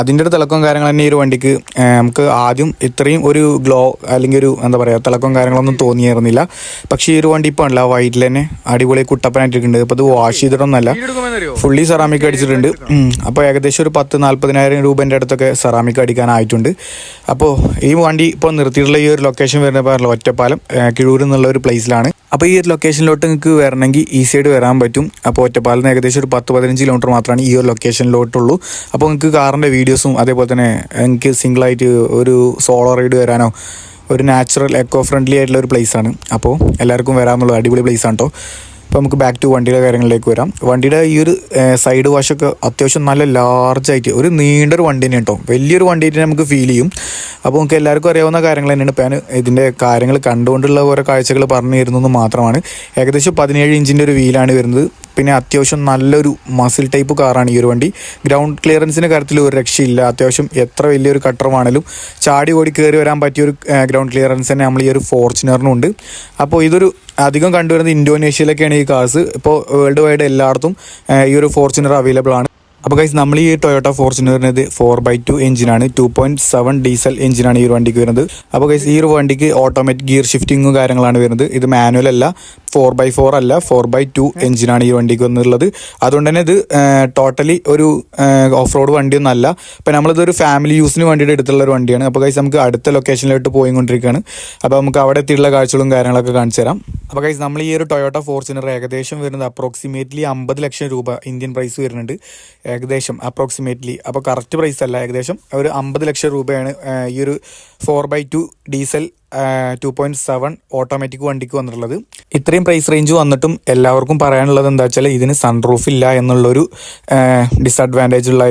അതിന്റെ ഒരു തിളക്കവും കാര്യങ്ങൾ തന്നെ ഈ ഒരു വണ്ടിക്ക് നമുക്ക് ആദ്യം ഇത്രയും ഒരു ഗ്ലോ അല്ലെങ്കിൽ ഒരു എന്താ പറയുക തിളക്കവും കാര്യങ്ങളൊന്നും തോന്നിയായിരുന്നില്ല. പക്ഷേ ഈ ഒരു വണ്ടി ഇപ്പോൾ അല്ല വൈറ്റിൽ തന്നെ അടിപൊളി കുട്ടപ്പനായിട്ടിരിക്കുന്നുണ്ട്. അപ്പോൾ അത് വാഷ് ചെയ്തിട്ടൊന്നല്ല ഫുള്ളി സെറാമിക് അടിച്ചിട്ടുണ്ട്. അപ്പോൾ ഏകദേശം ഒരു പത്ത് നാൽപ്പതിനായിരം രൂപേന്റെ അടുത്തൊക്കെ സെറാമിക് അടിക്കാനായിട്ടുണ്ട്. അപ്പോൾ ഈ വണ്ടി ഇപ്പോൾ നിർത്തിയിട്ടുള്ള ഈ ഒരു ലൊക്കേഷൻ വരുന്ന പറഞ്ഞ ഒറ്റപ്പാലം കിഴൂർ എന്നുള്ള ഒരു പ്ലേസിലാണ് അപ്പോൾ ഈ ഒരു ലൊക്കേഷനിലോട്ട് നിങ്ങൾക്ക് വരണമെങ്കിൽ ഈ സൈഡ് വരാൻ പറ്റും. അപ്പോൾ ഒറ്റപ്പാലം നിന്ന് ഏകദേശം ഒരു പത്ത് പതിനഞ്ച് കിലോമീറ്റർ മാത്രമാണ് ഈ ഒരു ലൊക്കേഷനിലോട്ടുള്ളൂ അപ്പോൾ നിങ്ങൾക്ക് കാറിന്റെ വീഡിയോസും അതേപോലെ തന്നെ എനിക്ക് സിംഗിളായിട്ട് ഒരു സോളോ റൈഡ് വരാനോ ഒരു നാച്ചുറൽ എക്കോ ഫ്രണ്ട്ലി ആയിട്ടുള്ള ഒരു പ്ലേസ് ആണ്. അപ്പോൾ എല്ലാവർക്കും വരാമെന്നുള്ള അടിപൊളി പ്ലേസ് ആണ് കേട്ടോ അപ്പോൾ നമുക്ക് ബാക്ക് ടു വണ്ടിയുടെ കാര്യങ്ങളിലേക്ക് വരാം. വണ്ടിയുടെ ഈ ഒരു സൈഡ് വാഷൊക്കെ അത്യാവശ്യം നല്ല ലാർജായിട്ട് ഒരു നീണ്ടൊരു വണ്ടി തന്നെ കേട്ടോ വലിയൊരു വണ്ടിയായിട്ട് നമുക്ക് ഫീൽ ചെയ്യും. അപ്പോൾ നമുക്ക് എല്ലാവർക്കും അറിയാവുന്ന കാര്യങ്ങൾ തന്നെയാണ്. ഇപ്പം ഞാൻ ഇതിന്റെ കാര്യങ്ങൾ കണ്ടുകൊണ്ടുള്ള ഓരോ കാഴ്ചകൾ പറഞ്ഞു തരുന്നത് മാത്രമാണ്. ഏകദേശം പതിനേഴ് ഇഞ്ചിന്റെ ഒരു വീലാണ് വരുന്നത്. പിന്നെ അത്യാവശ്യം നല്ലൊരു മസിൽ ടൈപ്പ് കാറാണ് ഈ ഒരു വണ്ടി. ഗ്രൗണ്ട് ക്ലിയറൻസിന്റെ കാര്യത്തിൽ ഒരു രക്ഷയില്ല. അത്യാവശ്യം എത്ര വലിയൊരു കട്ടറുമാണേലും ചാടി ഓടി കയറി വരാൻ പറ്റിയ ഒരു ഗ്രൗണ്ട് ക്ലിയറൻസ് തന്നെ നമ്മൾ ഈ ഒരു ഫോർച്യൂണറിനും ഉണ്ട്. അപ്പോൾ ഇതൊരു അധികം കണ്ടുവരുന്നത് ഇന്തോനേഷ്യയിലൊക്കെയാണ് ഈ കാർസ് ഇപ്പോൾ വേൾഡ് വൈഡ് എല്ലായിടത്തും ഈ ഒരു ഫോർച്യൂണർ അവൈലബിൾ ആണ്. അപ്പോൾ ഗൈസ് നമ്മൾ ഈ ടൊയോട്ട ഫോർച്യൂണറിനത് ഫോർ ബൈ ടു എഞ്ചിനാണ് ടു പോയിന്റ് സെവൻ ഡീസൽ എഞ്ചിനാണ് ഈ ഒരു വണ്ടിക്ക് വരുന്നത്. അപ്പോൾ ഗൈസ് ഈ ഒരു വണ്ടിക്ക് ഓട്ടോമാറ്റിക് ഗിയർ ഷിഫ്റ്റിങ്ങും കാര്യങ്ങളാണ് വരുന്നത്. ഇത് മാനുവൽ അല്ല. ഫോർ ബൈ ഫോർ അല്ല ഫോർ ബൈ ടു എഞ്ചിനാണ് ഈ വണ്ടിക്ക് വന്നിട്ടുള്ളത്. അതുകൊണ്ട് തന്നെ ഇത് ടോട്ടലി ഒരു ഓഫ് റോഡ് വണ്ടിയൊന്നും അല്ല. അപ്പോൾ നമ്മളിതൊരു ഫാമിലി യൂസിന് വേണ്ടിയിട്ട് എടുത്തുള്ള ഒരു വണ്ടിയാണ്. അപ്പോൾ കഴിച്ച് നമുക്ക് അടുത്ത ലൊക്കേഷനിലോട്ട് പോയിക്കൊണ്ടിരിക്കുകയാണ്. അപ്പോൾ നമുക്ക് അവിടെ എത്തിയുള്ള കാഴ്ചകളും കാര്യങ്ങളൊക്കെ കാണിച്ചു തരാം. അപ്പോൾ കഴിച്ച് നമ്മൾ ഈ ഒരു ടൊയോട്ട ഫോർച്യൂണർ ഏകദേശം വരുന്നത് അപ്രോക്സിമേറ്റ്ലി അമ്പത് ലക്ഷം രൂപ ഇന്ത്യൻ പ്രൈസ് വരുന്നുണ്ട്. ഏകദേശം അപ്രോക്സിമേറ്റ്ലി അപ്പോൾ കറക്റ്റ് പ്രൈസ് അല്ല ഏകദേശം ഒരു അമ്പത് ലക്ഷം രൂപയാണ് ഈ ഒരു four by two diesel two point seven automatic വണ്ടിക്ക് വന്നിട്ടുള്ളത്. ഇത്രയും പ്രൈസ് റേഞ്ച് വന്നിട്ടും എല്ലാവർക്കും പറയാനുള്ളത് എന്താ വെച്ചാൽ ഇതിന് സൺറൂഫ് ഇല്ല എന്നുള്ളൊരു ഡിസ്അഡ്വാന്റേജ് ഉള്ള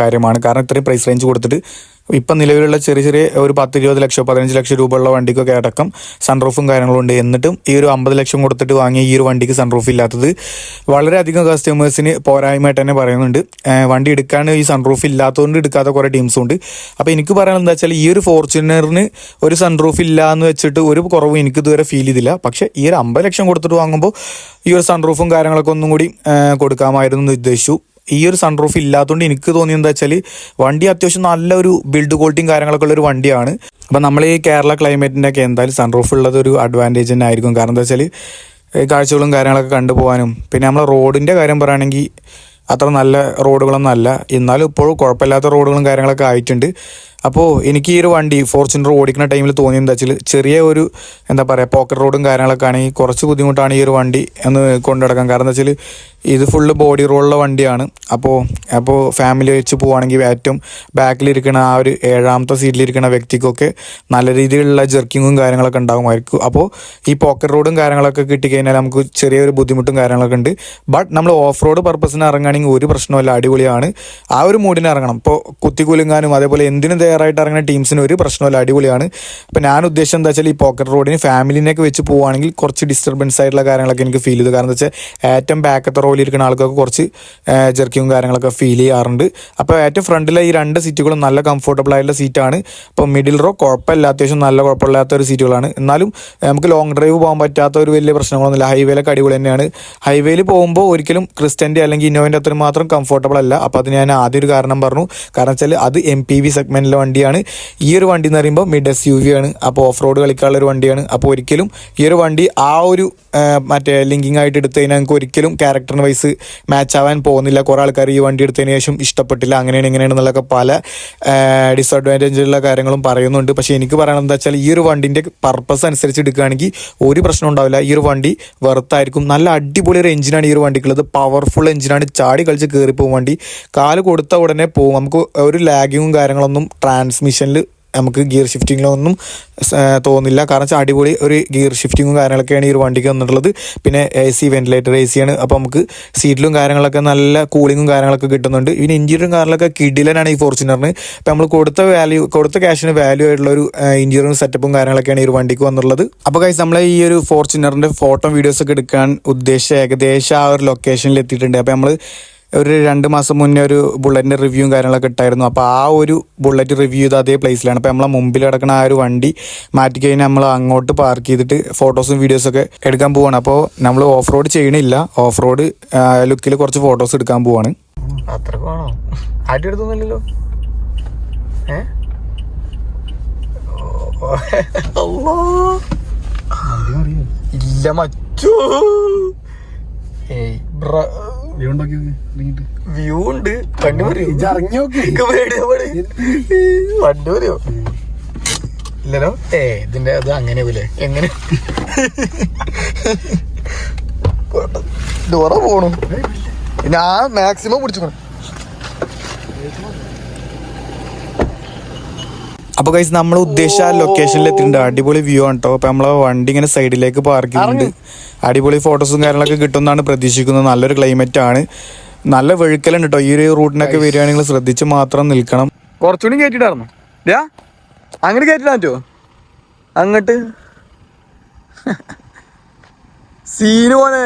കാര്യമാണ്. കാരണം ഇത്രയും പ്രൈസ് റേഞ്ച് കൊടുത്തിട്ട് ഇപ്പം നിലവിലുള്ള ചെറിയ ചെറിയ ഒരു പത്ത് ഇരുപത് ലക്ഷം പതിനഞ്ച് ലക്ഷം രൂപ ഉള്ള വണ്ടിക്കൊക്കെ അടക്കം സൺറൂഫും കാര്യങ്ങളും ഉണ്ട് എന്നിട്ടും ഈ ഒരു അമ്പത് ലക്ഷം കൊടുത്തിട്ട് വാങ്ങിയ ഈ ഒരു വണ്ടിക്ക് സൺറൂഫ് ഇല്ലാത്തത് വളരെയധികം കസ്റ്റമേഴ്സിന് പോരായ്മയായിട്ട് തന്നെ പറയുന്നുണ്ട്. വണ്ടി എടുക്കാൻ ഈ സൺറൂഫ് ഇല്ലാത്തതുകൊണ്ട് എടുക്കാത്ത കുറേ ടീംസും ഉണ്ട്. അപ്പോൾ എനിക്ക് പറയാനുള്ളത് എന്താ വെച്ചാൽ ഈ ഒരു ഫോർച്യൂണറിന് ഒരു സൺറൂഫ് ഇല്ല എന്ന് വെച്ചിട്ട് ഒരു കുറവും എനിക്ക് ഇതുവരെ ഫീൽ ചെയ്തില്ല. പക്ഷേ ഈ ഒരു അമ്പത് ലക്ഷം കൊടുത്തിട്ട് വാങ്ങുമ്പോൾ ഈ ഒരു സൺറൂഫും കാര്യങ്ങളൊക്കെ ഒന്നും കൂടി കൊടുക്കാമായിരുന്നു എന്ന് ഉദ്ദേശിച്ചു. ഈ ഒരു സൺറൂഫ് ഇല്ലാത്തതുകൊണ്ട് എനിക്ക് തോന്നിയത് എന്താ വെച്ചാൽ വണ്ടി അത്യാവശ്യം നല്ലൊരു ബിൽഡ് ക്വാളിറ്റിയും കാര്യങ്ങളൊക്കെ ഉള്ള ഒരു വണ്ടിയാണ്. അപ്പം നമ്മൾ ഈ കേരള ക്ലൈമറ്റിന്റെ ഒക്കെ എന്തായാലും സൺറൂഫ് ഉള്ളത് ഒരു അഡ്വാന്റേജ് തന്നെ ആയിരിക്കും. കാരണം എന്താ വെച്ചാൽ കാഴ്ചകളും കാര്യങ്ങളൊക്കെ കണ്ടുപോകാനും പിന്നെ നമ്മൾ റോഡിന്റെ കാര്യം പറയുകയാണെങ്കിൽ അത്ര നല്ല റോഡുകളൊന്നും അല്ല. എന്നാലും ഇപ്പോഴും കുഴപ്പമില്ലാത്ത റോഡുകളും കാര്യങ്ങളൊക്കെ ആയിട്ടുണ്ട്. അപ്പോൾ എനിക്ക് ഈ ഒരു വണ്ടി ഫോർച്യൂണർ ഓടിക്കുന്ന ടൈമിൽ തോന്നിയെന്ന് വെച്ചാൽ ചെറിയ ഒരു എന്താ പറയുക പോക്കറ്റ് റോഡും കാര്യങ്ങളൊക്കെ ആണെങ്കിൽ കുറച്ച് ബുദ്ധിമുട്ടാണ് ഈ ഒരു വണ്ടി എന്ന് കൊണ്ടുനടക്കാൻ കാരണം എന്താ വെച്ചാൽ ഇത് ഫുള്ള് ബോഡി റോളുള്ള വണ്ടിയാണ്. അപ്പോൾ അപ്പോൾ ഫാമിലി വെച്ച് പോവുകയാണെങ്കിൽ ഏറ്റവും ബാക്കിലിരിക്കുന്ന ആ ഒരു ഏഴാമത്തെ സീറ്റിലിരിക്കുന്ന വ്യക്തിക്കൊക്കെ നല്ല രീതിയിലുള്ള ജെർക്കിങ്ങും കാര്യങ്ങളൊക്കെ ഉണ്ടാകുമായിരിക്കും. അപ്പോൾ ഈ പോക്കറ്റ് റോഡും കാര്യങ്ങളൊക്കെ കിട്ടിക്കഴിഞ്ഞാൽ നമുക്ക് ചെറിയൊരു ബുദ്ധിമുട്ടും കാര്യങ്ങളൊക്കെ ഉണ്ട്. ബട്ട് നമ്മൾ ഓഫ് റോഡ് പർപ്പസിന് ഇറങ്ങുകയാണെങ്കിൽ ഒരു പ്രശ്നമല്ല അടിപൊളിയാണ്. ആ ഒരു മൂഡിന് ഇറങ്ങണം. ഇപ്പോൾ കുത്തിക്കുലുങ്ങാനും അതേപോലെ എന്തിനും തയ്യാറായിട്ട് ഇറങ്ങുന്ന ടീംസിന് ഒരു പ്രശ്നമല്ല അടിപൊളിയാണ്. അപ്പോൾ ഞാൻ ഉദ്ദേശം എന്താ വെച്ചാൽ ഈ പോക്കറ്റ് റോഡിന് ഫാമിലിനെയൊക്കെ വെച്ച് പോവുകയാണെങ്കിൽ കുറച്ച് ഡിസ്റ്റർബൻസ് ആയിട്ടുള്ള കാര്യങ്ങളൊക്കെ എനിക്ക് ഫീൽ ചെയ്തു. കാരണം എന്താ വെച്ചാൽ ഏറ്റവും ബാക്കത്തെ റോയിൽ ഇരിക്കുന്ന ആൾക്കൊക്കെ കുറച്ച് ജെർക്കിയും കാര്യങ്ങളൊക്കെ ഫീൽ ചെയ്യാറുണ്ട്. അപ്പോൾ ഏറ്റവും ഫ്രണ്ടിലെ ഈ രണ്ട് സീറ്റുകളും നല്ല കംഫർട്ടബിൾ ആയിട്ടുള്ള സീറ്റാണ് അപ്പോൾ മിഡിൽ റോ കുഴപ്പമില്ല അത്യാവശ്യം നല്ല കുഴപ്പമില്ലാത്ത ഒരു സീറ്റുകളാണ് എന്നാലും നമുക്ക് ലോങ് ഡ്രൈവ് പോകാൻ പറ്റാത്ത ഒരു വലിയ പ്രശ്നങ്ങളൊന്നുമില്ല. ഹൈവേയിലൊക്കെ അടിപൊളി തന്നെയാണ്. ഹൈവേയിൽ പോകുമ്പോൾ ഒരിക്കലും ക്രിസ്റ്റന്റെ അല്ലെങ്കിൽ ഇന്നോവന്റെ അത്രയും മാത്രം കംഫർട്ടബിൾ അല്ല. അപ്പോൾ അത് ഞാൻ ആദ്യം ഒരു കാരണം പറഞ്ഞു. കാരണം വെച്ചാൽ അത് എം പി വി സെഗ്മെന്റിലെ വണ്ടിയാണ്. ഈ ഒരു വണ്ടി എന്ന് പറയുമ്പോൾ മിഡ് എസ് യു വി ആണ്. അപ്പോൾ ഓഫ് റോഡ് കളിക്കാനുള്ള ഒരു വണ്ടിയാണ്. അപ്പോൾ ഒരിക്കലും ഈ ഒരു വണ്ടി ആ ഒരു മറ്റേ ലിങ്കിങ് ആയിട്ട് എടുത്തു കഴിഞ്ഞാൽ നമുക്ക് ഒരിക്കലും ക്യാരക്ടറിന് വൈസ് മാച്ച് ആവാൻ പോകുന്നില്ല. കുറേ ആൾക്കാർ ഈ വണ്ടി എടുത്തതിന് ശേഷം ഇഷ്ടപ്പെട്ടില്ല. അങ്ങനെയാണ് ഇങ്ങനെയാണ് എന്നുള്ളൊക്കെ പല ഡിസഡ്വാന്റേജുള്ള കാര്യങ്ങളും പറയുന്നുണ്ട്. പക്ഷേ എനിക്ക് പറയണത് എന്താ വെച്ചാൽ ഈ ഒരു വണ്ടിന്റെ പർപ്പസ് അനുസരിച്ച് എടുക്കുകയാണെങ്കിൽ ഒരു പ്രശ്നം ഉണ്ടാവില്ല. ഈ ഒരു വണ്ടി വെറുത്തായിരിക്കും. നല്ല അടിപൊളി ഒരു എഞ്ചിനാണ് ഈ ഒരു വണ്ടിക്കുള്ളത്. പവർഫുൾ എഞ്ചിനാണ് ചാടി കളിച്ച് കയറി പോകും വണ്ടി. കാൽ കൊടുത്ത ഉടനെ പോകും നമുക്ക് ഒരു ലാഗിങ്ങും കാര്യങ്ങളൊന്നും ട്രാൻസ്മിഷനിൽ നമുക്ക് ഗിയർ ഷിഫ്റ്റിങ്ങിലൊന്നും തോന്നില്ല. കാരണം വെച്ചാൽ അടിപൊളി ഒരു ഗിയർ ഷിഫ്റ്റിങ്ങും കാര്യങ്ങളൊക്കെയാണ് ഈ ഒരു വണ്ടിക്ക് വന്നിട്ടുള്ളത്. പിന്നെ എ സി വെന്റിലേറ്റർ എ സിയാണ് അപ്പോൾ നമുക്ക് സീറ്റിലും കാര്യങ്ങളൊക്കെ നല്ല കൂളിങ്ങും കാര്യങ്ങളൊക്കെ കിട്ടുന്നുണ്ട്. പിന്നെ ഇന്റീരിയറും കാര്യങ്ങളൊക്കെ കിഡിലനാണ് ഈ ഫോർച്യൂണറിന് അപ്പോൾ നമ്മൾ കൊടുത്ത വാല്യൂ കൊടുത്ത ക്യാഷിന് വാല്യൂ ആയിട്ടുള്ള ഒരു ഇന്റീരിയറും സെറ്റപ്പും കാര്യങ്ങളൊക്കെയാണ് ഈ ഒരു വണ്ടിക്ക് വന്നിട്ടുള്ളത്. അപ്പോൾ കൈസ് നമ്മൾ ഈ ഒരു ഫോർച്യൂണറിന്റെ ഫോട്ടോ വീഡിയോസ് ഒക്കെ എടുക്കാൻ ഉദ്ദേശിച്ച ഏകദേശം ആ ഒരു ലൊക്കേഷനിൽ എത്തിയിട്ടുണ്ട്. അപ്പോൾ നമ്മൾ ഒരു രണ്ട് മാസം മുന്നേ ഒരു ബുള്ളറ്റിന്റെ റിവ്യൂവും കാര്യങ്ങളൊക്കെ ഇട്ടായിരുന്നു. അപ്പോൾ ആ ഒരു ബുള്ളറ്റ് റിവ്യൂ ചെയ്ത അതേ പ്ലേസിലാണ് അപ്പോൾ നമ്മളെ മുമ്പിൽ കിടക്കുന്ന ആ ഒരു വണ്ടി മാറ്റി കഴിഞ്ഞാൽ നമ്മൾ അങ്ങോട്ട് പാർക്ക് ചെയ്തിട്ട് ഫോട്ടോസും വീഡിയോസൊക്കെ എടുക്കാൻ പോവാണ്. അപ്പോൾ നമ്മൾ ഓഫ് റോഡ് ചെയ്യണില്ല. ഓഫ് റോഡ് ലുക്കിൽ കുറച്ച് ഫോട്ടോസ് എടുക്കാൻ പോവാണ്. അത്രയ്ക്ക് വേണോ? അടി എടുത്തൊന്നുമില്ലല്ലോ ഏ? ഓ, അള്ളാ. വണ്ടി ഇല്ല മച്ചോ. വ്യൂ ഉണ്ട്. വണ്ടി പണി. വണ്ടി പറയോ ഇല്ലല്ലോ? ഏ ഇതിന്റെ അത് അങ്ങനെ പോലെ എങ്ങനെ? ഡോറ പോണു. ഞാൻ മാക്സിമം പിടിച്ചു അപ്പോൾ കൈസ് നമ്മൾ ഉദ്ദേശിച്ച ആ ലൊക്കേഷനിൽ എത്തിയിട്ടുണ്ട്. അടിപൊളി വ്യൂ ആണ് കേട്ടോ അപ്പോൾ നമ്മളെ വണ്ടി ഇങ്ങനെ സൈഡിലേക്ക് പാർക്ക് ചെയ്തിട്ടുണ്ട്. അടിപൊളി ഫോട്ടോസും കാര്യങ്ങളൊക്കെ കിട്ടുമെന്നാണ് പ്രതീക്ഷിക്കുന്നത്. നല്ലൊരു ക്ലൈമറ്റ് ആണ്. നല്ല വെഴുക്കലുണ്ട് കേട്ടോ ഈ ഒരു റൂട്ടിനൊക്കെ വരികയാണെങ്കിൽ ശ്രദ്ധിച്ച് മാത്രം നിൽക്കണം. കുറച്ചുകൂടി കയറ്റിട്ടായിരുന്നു അങ്ങനെ കയറ്റിടാൻ പറ്റുമോ അങ്ങട്ട്. [LAUGHS] സീന് പോലെ.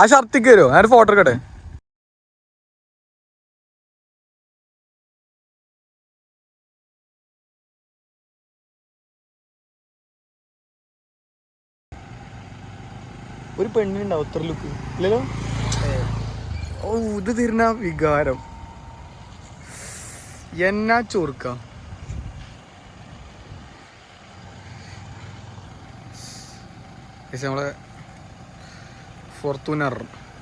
ആ ഷർട്ടിക്ക് വരുമോ ഞാൻ ഫോട്ടോ എടുക്കട്ടെ. ഒരു പെണ്ണിനുണ്ടാവും ഇത്ര ലുക്ക് ഇല്ലല്ലോ? ഓ ഇത് തരുന്ന വികാരം. എന്നാ ചോർക്ക നമ്മളെ ഫോർത്തുനർ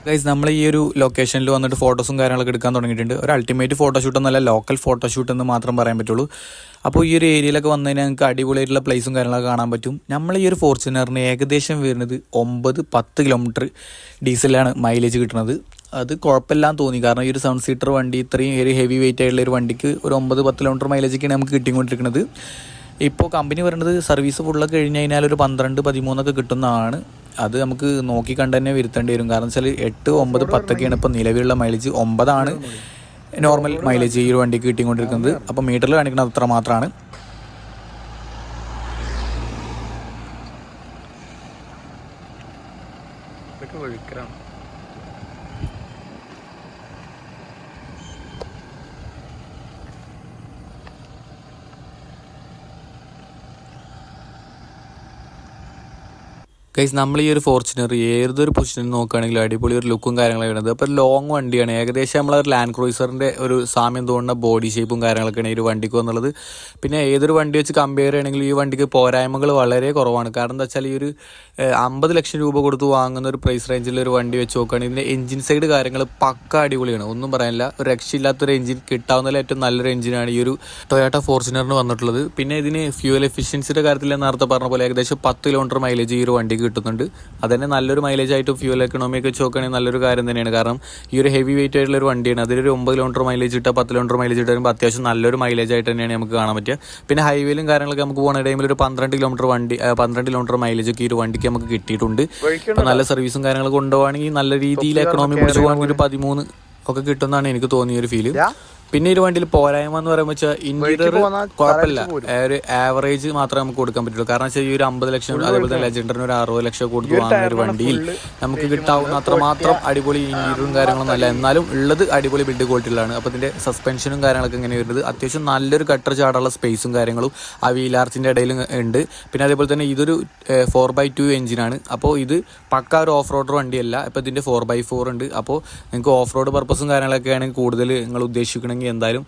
ഗൈസ് നമ്മൾ ഈ ഒരു ലൊക്കേഷനിൽ വന്നിട്ട് ഫോട്ടോസും കാര്യങ്ങളൊക്കെ എടുക്കാൻ തുടങ്ങിയിട്ടുണ്ട്. ഒരു അൾട്ടിമേറ്റ് ഫോട്ടോഷൂട്ട് എന്നല്ല ലോക്കൽ ഫോട്ടോഷൂട്ട് എന്ന് മാത്രം പറയാൻ പറ്റുള്ളൂ. അപ്പോൾ ഈ ഒരു ഏരിയയിലൊക്കെ വന്നു കഴിഞ്ഞാൽ നമുക്ക് അടിപൊളിയായിട്ടുള്ള പ്ലേസും കാര്യങ്ങളൊക്കെ കാണാൻ പറ്റും. നമ്മൾ ഈ ഒരു ഫോർച്യൂണറിന് ഏകദേശം വരുന്നത് ഒമ്പത് പത്ത് കിലോമീറ്റർ ഡീസലാണ് മൈലേജ് കിട്ടുന്നത്. അത് കുഴപ്പമില്ലാന്ന് തോന്നി. കാരണം ഈ ഒരു സെവൻ സീറ്റർ വണ്ടി ഇത്രയും ഒരു ഹെവി വെയിറ്റ് ആയിട്ടുള്ള ഒരു വണ്ടിക്ക് ഒരു ഒമ്പത് പത്ത് കിലോമീറ്റർ മൈലേജൊക്കെയാണ് നമുക്ക് കിട്ടിക്കൊണ്ടിരിക്കുന്നത്. ഇപ്പോൾ കമ്പനി പറയുന്നത് സർവീസ് ഫുള്ളൊക്കെ കഴിഞ്ഞ് കഴിഞ്ഞാൽ ഒരു പന്ത്രണ്ട് പതിമൂന്നൊക്കെ കിട്ടുന്നതാണ്. അത് നമുക്ക് നോക്കി കണ്ട് തന്നെ വരുത്തേണ്ടി വരും. കാരണം വെച്ചാൽ എട്ട് ഒമ്പത് പത്തൊക്കെയാണ് ഇപ്പോൾ നിലവിലുള്ള മൈലേജ് ഒമ്പതാണ് നോർമൽ മൈലേജ് ഈ ഒരു വണ്ടിക്ക് കിട്ടിക്കൊണ്ടിരിക്കുന്നത്. അപ്പോൾ മീറ്ററിൽ കാണിക്കുന്നത് അത്ര മാത്രമാണ് ഗൈസ് നമ്മൾ ഈ ഒരു ഫോർച്യൂണർ ഏതൊരു പൊസിഷനിൽ നോക്കുകയാണെങ്കിൽ അടിപൊളി ഒരു ലുക്കും കാര്യങ്ങളൊക്കെ വരുന്നത് അപ്പോൾ ലോങ് വണ്ടിയാണ്. ഏകദേശം നമ്മൾ ഒരു ലാൻഡ് ക്രൂസറിന്റെ ഒരു സാമ്യം തോന്നുന്ന ബോഡി ഷേപ്പും കാര്യങ്ങളൊക്കെയാണ് ഈ ഒരു വണ്ടിക്ക് വന്നുള്ളത്. പിന്നെ ഏതൊരു വണ്ടി വെച്ച് കമ്പയർ ചെയ്യണമെങ്കിൽ ഈ വണ്ടിക്ക് പോരായ്മകൾ വളരെ കുറവാണ്. കാരണം എന്താ വെച്ചാൽ ഈ ഒരു അമ്പത് ലക്ഷം രൂപ കൊടുത്ത് വാങ്ങുന്ന ഒരു പ്രൈസ് റേഞ്ചിൽ ഒരു വണ്ടി വെച്ച് നോക്കുകയാണെങ്കിൽ ഇതിന്റെ എഞ്ചിൻ സൈഡ് കാര്യങ്ങൾ പക്ക അടിപൊളിയാണ്. ഒന്നും പറയാനില്ല. ഒരു രക്ഷയില്ലാത്തൊരു എഞ്ചിൻ കിട്ടാവുന്നതിൽ ഏറ്റവും നല്ലൊരു എഞ്ചിനാണ് ഈ ഒരു ടൊയാട്ട ഫോർച്യൂണറിന് വന്നിട്ടുള്ളത്. പിന്നെ ഇതിന് ഫ്യൂൽ എഫിഷ്യൻസിയുടെ കാര്യത്തിൽ നേരത്തെ പറഞ്ഞ പോലെ ഏകദേശം പത്ത് കിലോമീറ്റർ മൈലേജ് ഈ ഒരു വണ്ടിക്ക് കിട്ടുന്നുണ്ട്. അതന്നെ നല്ലൊരു മൈലേജ് ആയിട്ടും ഫ്യൂൽ എക്കണോമി ഒക്കെ വെച്ച് നോക്കുകയാണെങ്കിൽ നല്ലൊരു കാര്യം തന്നെയാണ്. കാരണം ഈ ഒരു ഹെവി വെയിറ്റ് ആയിട്ടുള്ള ഒരു വണ്ടിയാണ്. അതിലൊരു ഒമ്പത് കിലോമീറ്റർ മൈലേജ് കിട്ടുക പത്ത് കിലോമീറ്റർ മൈലേജ് കിട്ടുക വരുമ്പോൾ അത്യാവശ്യം നല്ലൊരു മൈലേജ് ആയിട്ട് തന്നെയാണ് നമുക്ക് കാണാൻ പറ്റുക. പിന്നെ ഹൈവേയിലും കാര്യങ്ങളൊക്കെ നമുക്ക് പോകുന്ന ടൈമിൽ ഒരു പന്ത്രണ്ട് കിലോമീറ്റർ വണ്ടി പന്ത്രണ്ട് കിലോമീറ്റർ മൈലേജ് ഒക്കെ ഈ ഒരു വണ്ടിക്ക് നമുക്ക് കിട്ടിയിട്ടുണ്ട്. അപ്പോൾ നല്ല സർവീസും കാര്യങ്ങളൊക്കെ കൊണ്ടുപോകുകയാണെങ്കിൽ നല്ല രീതിയിൽ എക്കണോമി പിടിച്ചു പോകുകയാണെങ്കിൽ ഒരു പതിമൂന്ന് ഒക്കെ കിട്ടുമെന്നാണ് എനിക്ക് തോന്നിയ ഒരു ഫീൽ പിന്നെ ഈ ഒരു വണ്ടിയിൽ പോരായ്മ എന്ന് പറയുമ്പോൾ വെച്ചാൽ ഇന്റീരിയർ കുഴപ്പമില്ല ഒരു ആവറേജ് മാത്രമേ നമുക്ക് കൊടുക്കാൻ പറ്റുള്ളൂ. കാരണം വെച്ചാൽ ഈ ഒരു അമ്പത് ലക്ഷം അതേപോലെ തന്നെ ലെജൻഡറിന് ഒരു അറുപത് ലക്ഷം കൊടുത്ത് വാങ്ങുന്ന ഒരു വണ്ടിയിൽ നമുക്ക് കിട്ടാവുന്ന അത്ര മാത്രം അടിപൊളി ഇന്റീരിയറും കാര്യങ്ങളൊന്നും അല്ല. എന്നാലും ഉള്ളത് അടിപൊളി ബിൽഡ് ക്വാളിറ്റിയിലാണ് അപ്പോൾ ഇതിന്റെ സസ്പെൻഷനും കാര്യങ്ങളൊക്കെ ഇങ്ങനെ വരുന്നത്. അത്യാവശ്യം നല്ലൊരു കട്ടർ ചാടാനുള്ള സ്പേസും കാര്യങ്ങളും ആ വീലാർച്ചിന്റെ ഇടയിലും ഉണ്ട്. പിന്നെ അതേപോലെ തന്നെ ഇതൊരു ഫോർ ബൈ ടു എഞ്ചിനാണ് അപ്പോൾ ഇത് പക്ക ഒരു ഓഫ് റോഡ് വണ്ടിയല്ല. ഇപ്പോൾ ഇതിന്റെ ഫോർ ബൈ ഫോർ ഉണ്ട്. അപ്പോൾ നിങ്ങൾക്ക് ഓഫ് റോഡ് പർപ്പസും കാര്യങ്ങളൊക്കെ ആണെങ്കിൽ കൂടുതൽ നിങ്ങൾ ഉദ്ദേശിക്കണമെങ്കിൽ എടുക്കുകയാണെങ്കിൽ എന്തായാലും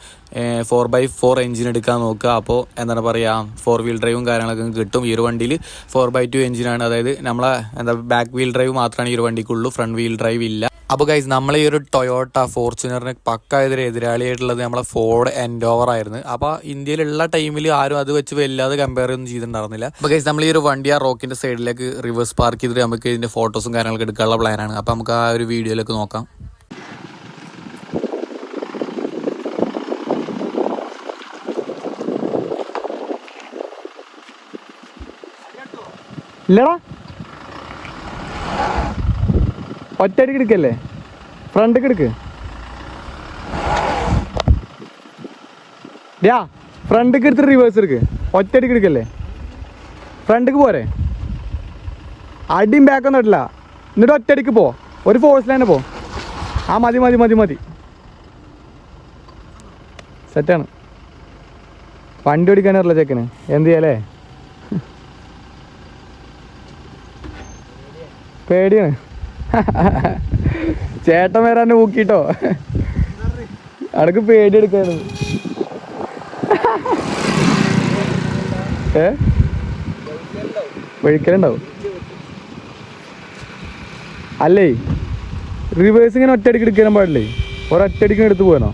ഫോർ ബൈ ഫോർ എഞ്ചിൻ എടുക്കാൻ നോക്കുക. അപ്പോൾ എന്താണ് പറയുക ഫോർ വീൽ ഡ്രൈവും കാര്യങ്ങളൊക്കെ കിട്ടും. ഈ ഒരു വണ്ടിയിൽ ഫോർ ബൈ ടു എഞ്ചിനാണ് അതായത് നമ്മളെ എന്താ ബാക്ക് വീൽ ഡ്രൈവ് മാത്രമാണ് ഈ ഒരു വണ്ടിക്കുള്ളൂ. ഫ്രണ്ട് വീൽ ഡ്രൈവ് ഇല്ല. അപ്പോൾ ഗൈസ് നമ്മൾ ഈ ഒരു ടൊയോട്ട ഫോർച്യൂണറിന് പക്ക എതിരെ എതിരാളിയായിട്ടുള്ളത് നമ്മളെ ഫോർഡ് എൻഡോവർ ആയിരുന്നു. അപ്പോൾ ഇന്ത്യയിലുള്ള ടൈമിൽ ആരും അത് വെച്ച് വല്ലാതെ കമ്പയർ ഒന്നും ചെയ്തിട്ടുണ്ടായിരുന്നില്ല. അപ്പോൾ ഗൈസ് നമ്മൾ ഈ ഒരു വണ്ടി ആ റോക്കിന്റെ സൈഡിലേക്ക് റിവേഴ്സ് പാർക്ക് ചെയ്തിട്ട് നമുക്ക് ഇതിന്റെ ഫോട്ടോസും കാര്യങ്ങളൊക്കെ എടുക്കാനുള്ള പ്ലാനാണ് അപ്പോൾ നമുക്ക് ആ ഒരു വീഡിയോയിലേക്ക് നോക്കാം. ഇല്ലടാ. ഒറ്റയടിക്ക് എടുക്കല്ലേ? ഫ്രണ്ടിക്ക് എടുക്ക്. യാ ഫ്രണ്ടിക്ക് എടുത്തിട്ട് റിവേഴ്സ് എടുക്ക്. ഒറ്റയടിക്ക് എടുക്കല്ലേ? ഫ്രണ്ടിക്ക് പോരെ. അടിയും ബാക്കൊന്നും ഇട്ടില്ല എന്നിട്ട് ഒറ്റയടിക്ക് പോ. ഒരു തന്നെ പോ. ആ മതി മതി മതി മതി. സെറ്റാണ് വണ്ടി ഓടിക്കാനറില്ല ചെക്കന് എന്ത് ചെയ്യാലേ പേടിയാണ്. ചേട്ടൻ വരാൻ ഊക്കിട്ടോ. അടക്ക് പേടി എടുക്കാണ് ഏ? വഴിക്കലുണ്ടാവും. അല്ലേ? റിവേഴ്സ് ഇങ്ങനെ ഒറ്റയടിക്ക് എടുക്കാൻ പാടില്ലേ? ഒരൊറ്റയടിക്ക് എടുത്ത് പോകണോ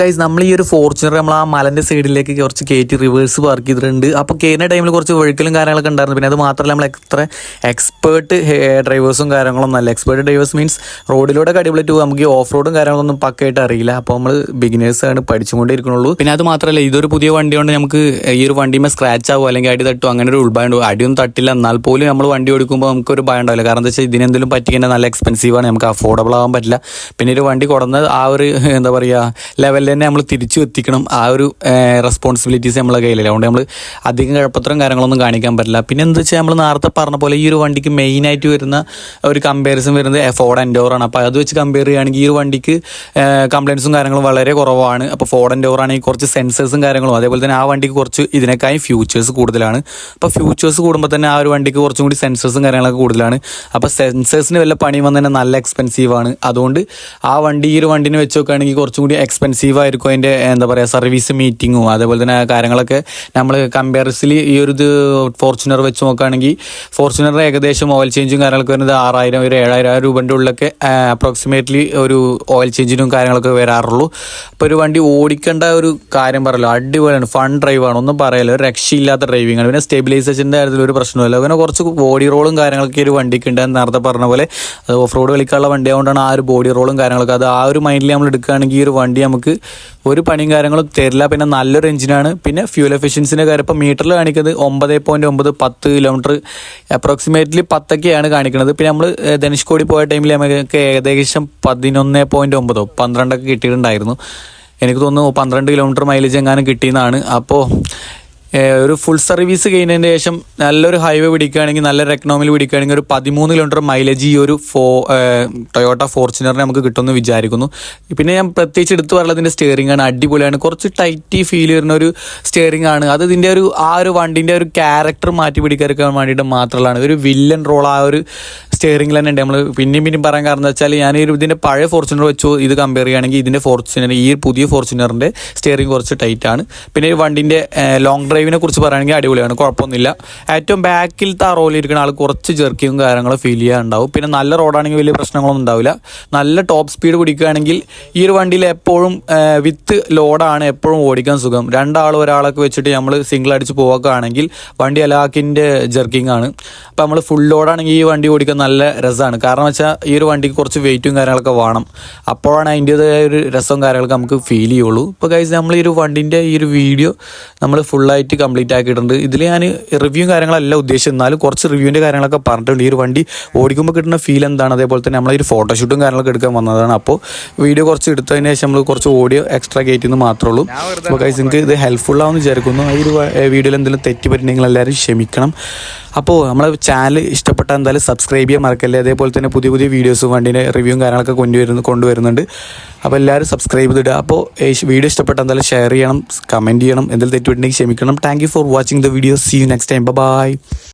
ഗൈസ് നമ്മൾ ഈ ഒരു ഫോർച്യൂണർ നമ്മൾ ആ മലന്റെ സൈഡിലേക്ക് കുറച്ച് കയറ്റി റിവേഴ്സ് പാർക്ക് ചെയ്തിട്ടുണ്ട്. അപ്പോൾ കയറുന്ന ടൈമിൽ കുറച്ച് ഒഴുക്കലും കാര്യങ്ങളൊക്കെ ഉണ്ടായിരുന്നു. പിന്നെ അത് മാത്രമല്ല നമ്മൾ എത്ര എക്സ്പേർട്ട് ഡ്രൈവേഴ്സും കാര്യങ്ങളൊന്നും അല്ല. എക്സ്പേർട്ട് ഡ്രൈവേഴ്സ് മീൻസ് റോഡിലൂടെ അടിപൊളിയായിട്ട് നമുക്ക് ഈ ഓഫ് റോഡും കാര്യങ്ങളൊന്നും പക്കായിട്ട് അറിയില്ല. അപ്പോൾ നമ്മൾ ബിഗിനേഴ്സ് ആണ് പഠിച്ചുകൊണ്ടിരിക്കണുള്ളൂ പിന്നെ അത് മാത്രമല്ല ഇതൊരു പുതിയ വണ്ടി കൊണ്ട് നമുക്ക് ഈ ഒരു വണ്ടിമേ സ്ക്രാച്ച് ആവുമോ അല്ലെങ്കിൽ അടി തട്ടുമോ അങ്ങനെ ഒരു ഉൾഭയം ഉണ്ടാവും? അടിയൊന്നും തട്ടില്ല. എന്നാൽ പോലും നമ്മൾ വണ്ടി ഓടിക്കുമ്പോൾ നമുക്ക് ഒരു ഭയം ഉണ്ടാവില്ല. കാരണം എന്താ വെച്ചാൽ ഇതിനെന്തെങ്കിലും പറ്റിക്കഴിഞ്ഞാൽ നല്ല എക്സ്പെൻസീവാണ് നമുക്ക് അഫോർഡബിൾ ആവാൻ പറ്റില്ല. പിന്നെ ഒരു വണ്ടി കൊടുന്ന ആ ഒരു എന്താ പറയുക തന്നെ നമ്മൾ തിരിച്ചു എത്തിക്കണം. ആ ഒരു റെസ്പോൺസിബിലിറ്റീസ് നമ്മളെ കയ്യിലില്ല. അതുകൊണ്ട് നമ്മൾ അധികം കഴപ്പത്തരം കാര്യങ്ങളൊന്നും കാണിക്കാൻ പറ്റില്ല. പിന്നെ എന്താ വെച്ചാൽ നമ്മൾ നേരത്തെ പറഞ്ഞ പോലെ ഈ ഒരു വണ്ടിക്ക് മെയിൻ ആയിട്ട് വരുന്ന ഒരു കമ്പാരിസൺ വരുന്നത് ഫോർഡ് എൻഡോർ ആണ്. അപ്പോൾ അത് വെച്ച് കമ്പയർ ചെയ്യുകയാണെങ്കിൽ ഈ ഒരു വണ്ടിക്ക് കംപ്ലയിൻസും കാര്യങ്ങളും വളരെ കുറവാണ്. അപ്പോൾ ഫോർഡ് എൻഡോർ ആണെങ്കിൽ കുറച്ച് സെൻസേഴ്സും കാര്യങ്ങളും അതേപോലെ തന്നെ ആ വണ്ടിക്ക് കുറച്ച് ഇതിനേക്കാളും ഫ്യൂച്ചേഴ്സ് കൂടുതലാണ്. അപ്പോൾ ഫ്യൂച്ചേഴ്സ് കൂടുമ്പോൾ തന്നെ ആ ഒരു വണ്ടിക്ക് കുറച്ചും കൂടി സെൻസേഴ്സും കാര്യങ്ങളൊക്കെ കൂടുതലാണ്. അപ്പോൾ സെൻസേഴ്സിന് വല്ല പണി വന്നു തന്നെ നല്ല എക്സ്പെൻസീവ് ആണ്. അതുകൊണ്ട് ആ വണ്ടി ഈ ഒരു വണ്ടിനെ വെച്ച് നോക്കുകയാണെങ്കിൽ കുറച്ചും കൂടി എക്സ്പെൻസീവ് ആയിരിക്കും അതിന്റെ എന്താ പറയുക സർവീസ് മീറ്റിങ്ങും അതേപോലെ തന്നെ കാര്യങ്ങളൊക്കെ നമ്മൾ കമ്പാരിസലി ഈ ഒരു ഇത് ഫോർച്യൂണർ വെച്ച് നോക്കുകയാണെങ്കിൽ ഫോർച്യൂണറിന് ഏകദേശം ഓയിൽ ചേഞ്ചും കാര്യങ്ങളൊക്കെ വരുന്നത് ആറായിരം ഒരു ഏഴായിരം രൂപന്റെ ഉള്ളിലൊക്കെ അപ്രോക്സിമേറ്റ്ലി ഒരു ഓയിൽ ചേഞ്ചിനും കാര്യങ്ങളൊക്കെ വരാറുള്ളൂ. അപ്പോൾ ഒരു വണ്ടി ഓടിക്കേണ്ട ഒരു കാര്യം പറയല്ലോ അടിപൊളിയാണ് ഫൺ ഡ്രൈവാണ് ഒന്നും പറയല്ലോ ഒരു രക്ഷയില്ലാത്ത ഡ്രൈവിംഗ് ആണ്. പിന്നെ സ്റ്റെബിലൈസേഷന്റെ കാര്യത്തിൽ ഒരു പ്രശ്നമില്ല പിന്നെ കുറച്ച് ബോഡി റോളും കാര്യങ്ങളൊക്കെ ഒരു വണ്ടിക്ക് ഉണ്ട് നേരത്തെ പറഞ്ഞ പോലെ ഓഫ് റോഡ് കളിക്കാനുള്ള വണ്ടി ആയതുകൊണ്ടാണ് ആ ഒരു ബോഡി റോളും കാര്യങ്ങളൊക്കെ അത് ആ ഒരു മൈൻഡിൽ നമ്മൾ എടുക്കുകയാണെങ്കിൽ ഈ ഒരു വണ്ടി നമുക്ക് ഒരു പണിയും കാര്യങ്ങളും തരില്ല. പിന്നെ നല്ലൊരു എഞ്ചിനാണ് പിന്നെ ഫ്യൂൽ എഫിഷ്യൻസിന്റെ കാര്യം ഇപ്പോൾ മീറ്ററിൽ കാണിക്കുന്നത് ഒമ്പത് പോയിന്റ് ഒമ്പത് പത്ത് കിലോമീറ്റർ അപ്രോക്സിമേറ്റ്ലി പത്തൊക്കെയാണ് കാണിക്കുന്നത്. പിന്നെ നമ്മൾ ധനുഷ്കോടി പോയ ടൈമിൽ നമുക്ക് ഏകദേശം പതിനൊന്ന് പോയിന്റ് ഒമ്പതോ പന്ത്രണ്ടൊക്കെ കിട്ടിയിട്ടുണ്ടായിരുന്നു. എനിക്ക് തോന്നുന്നു പന്ത്രണ്ട് കിലോമീറ്റർ മൈലേജ് എങ്ങാനും കിട്ടിയെന്നാണ്. അപ്പോൾ ഒരു ഫുൾ സർവീസ് കഴിഞ്ഞതിന് ശേഷം നല്ലൊരു ഹൈവേ പിടിക്കുകയാണെങ്കിൽ നല്ലൊരു എക്കണോമിൽ പിടിക്കുകയാണെങ്കിൽ ഒരു പതിമൂന്ന് കിലോമീറ്റർ മൈലേജ് ഈ ഒരു ഫോ ടൊയോട്ട ഫോർച്യൂണറിന് നമുക്ക് കിട്ടുമെന്ന് വിചാരിക്കുന്നു. പിന്നെ ഞാൻ പ്രത്യേകിച്ച് എടുത്തു പറയുന്നതിന്റെ സ്റ്റിയറിംഗ് ആണ് അടിപൊളിയാണ്. കുറച്ച് ടൈറ്റി ഫീൽ വരുന്ന ഒരു സ്റ്റിയറിംഗ് ആണ്. അത് ഇതിന്റെ ഒരു ആ ഒരു വണ്ടിന്റെ ഒരു ക്യാരക്ടർ മാറ്റി പിടിക്കാൻ വേണ്ടിയിട്ട് മാത്രമാണ്. ഒരു വില്ലൻ റോൾ ആ ഒരു സ്റ്റിയറിംഗിൽ തന്നെ ഉണ്ട് നമ്മൾ പിന്നെയും പിന്നെയും പറയാൻ കാരണം എന്താ വെച്ചാൽ ഞാൻ ഇതിന്റെ പഴയ ഫോർച്യൂണർ വെച്ചു. ഇത് കമ്പയർ ചെയ്യുകയാണെങ്കിൽ ഇതിന്റെ ഫോർച്യൂണർ ഈ പുതിയ ഫോർച്യൂണറിന്റെ സ്റ്റിയറിംഗ് കുറച്ച് ടൈറ്റാണ് പിന്നെ വണ്ടിന്റെ ലോങ് ഡ്രൈവിനെ കുറിച്ച് പറയുകയാണെങ്കിൽ അടിപൊളിയാണ് കുഴപ്പമൊന്നുമില്ല. ഏറ്റവും ബാക്കിലത്തെ ആ റോയിൽ ഇരിക്കുന്ന ആൾ കുറച്ച് ജെർക്കിയും കാര്യങ്ങളും ഫീൽ ചെയ്യാനുണ്ടാവും പിന്നെ നല്ല റോഡാണെങ്കിൽ വലിയ പ്രശ്നങ്ങളൊന്നും ഉണ്ടാവില്ല. നല്ല ടോപ്പ് സ്പീഡ് പിടിക്കുകയാണെങ്കിൽ ഈ ഒരു വണ്ടിയിൽ എപ്പോഴും വിത്ത് ലോഡാണ് എപ്പോഴും ഓടിക്കാൻ സുഖം. രണ്ടാൾ ഒരാളൊക്കെ വെച്ചിട്ട് നമ്മൾ സിംഗിൾ അടിച്ച് പോവുകയാണെങ്കിൽ വണ്ടി അലാക്കിന്റെ ജെർക്കിംഗ് ആണ്. അപ്പോൾ നമ്മൾ ഫുൾ ലോഡാണെങ്കിൽ ഈ വണ്ടി ഓടിക്കാൻ നല്ല രസമാണ്. കാരണം വെച്ചാൽ ഈ ഒരു വണ്ടിക്ക് കുറച്ച് വെയിറ്റും കാര്യങ്ങളൊക്കെ വേണം. അപ്പോഴാണ് അതിന്റെതായ ഒരു രസവും കാര്യങ്ങളൊക്കെ നമുക്ക് ഫീൽ ചെയ്യുള്ളൂ. ഇപ്പോൾ ഗൈസ് നമ്മൾ ഈ ഒരു വണ്ടിന്റെ ഈ ഒരു വീഡിയോ നമ്മൾ ഫുള്ളായിട്ട് കംപ്ലീറ്റ് ആക്കിയിട്ടുണ്ട്. ഇതിൽ ഞാൻ റിവ്യൂ കാര്യങ്ങളല്ല ഉദ്ദേശിച്ചത്. എന്നാലും കുറച്ച് റിവ്യൂവിന്റെ കാര്യങ്ങളൊക്കെ പറഞ്ഞിട്ടുണ്ട്. ഈ ഒരു വണ്ടി ഓടിക്കുമ്പോൾ കിട്ടുന്ന ഫീൽ എന്താണ്? അതേപോലെ തന്നെ നമ്മളൊരു ഫോട്ടോഷൂട്ടും കാര്യങ്ങളൊക്കെ എടുക്കാൻ വന്നതാണ്. അപ്പോൾ വീഡിയോ കുറച്ച് എടുത്തതിന് ശേഷം നമ്മൾ കുറച്ച് ഓഡിയോ എക്സ്ട്രാ കയറ്റിയെന്ന് മാത്രമേ ഉള്ളൂ. അപ്പോൾ കൈസ് നിങ്ങൾക്ക് ഇത് ഹെൽപ്ഫുൾ ആവുമെന്ന് വിചാരിക്കുന്നു. ഈ ഒരു വീഡിയോയിൽ എന്തെങ്കിലും തെറ്റ് പറ്റുന്നെങ്കിൽ എല്ലാവരും ക്ഷമിക്കണം. അപ്പോൾ നമ്മളെ ചാനൽ ഇഷ്ടപ്പെട്ട എന്തായാലും സബ്സ്ക്രൈബ് ചെയ്യാൻ മറക്കല്ലേ? അതേപോലെ തന്നെ പുതിയ പുതിയ വീഡിയോസും വണ്ടീന്റെ റിവ്യൂവും കാര്യങ്ങളൊക്കെ കൊണ്ടുവരുന്നു കൊണ്ടുവരുന്നുണ്ട്. അപ്പോൾ എല്ലാവരും സബ്സ്ക്രൈബ് ചെയ്തിടുക. അപ്പോൾ വീഡിയോ ഇഷ്ടപ്പെട്ട എന്തായാലും ഷെയർ ചെയ്യണം കമന്റ് ചെയ്യണം എന്തെങ്കിലും തെറ്റുപറ്റുണ്ടെങ്കിൽ ക്ഷമിക്കണം. Thank you for watching the video see you next time bye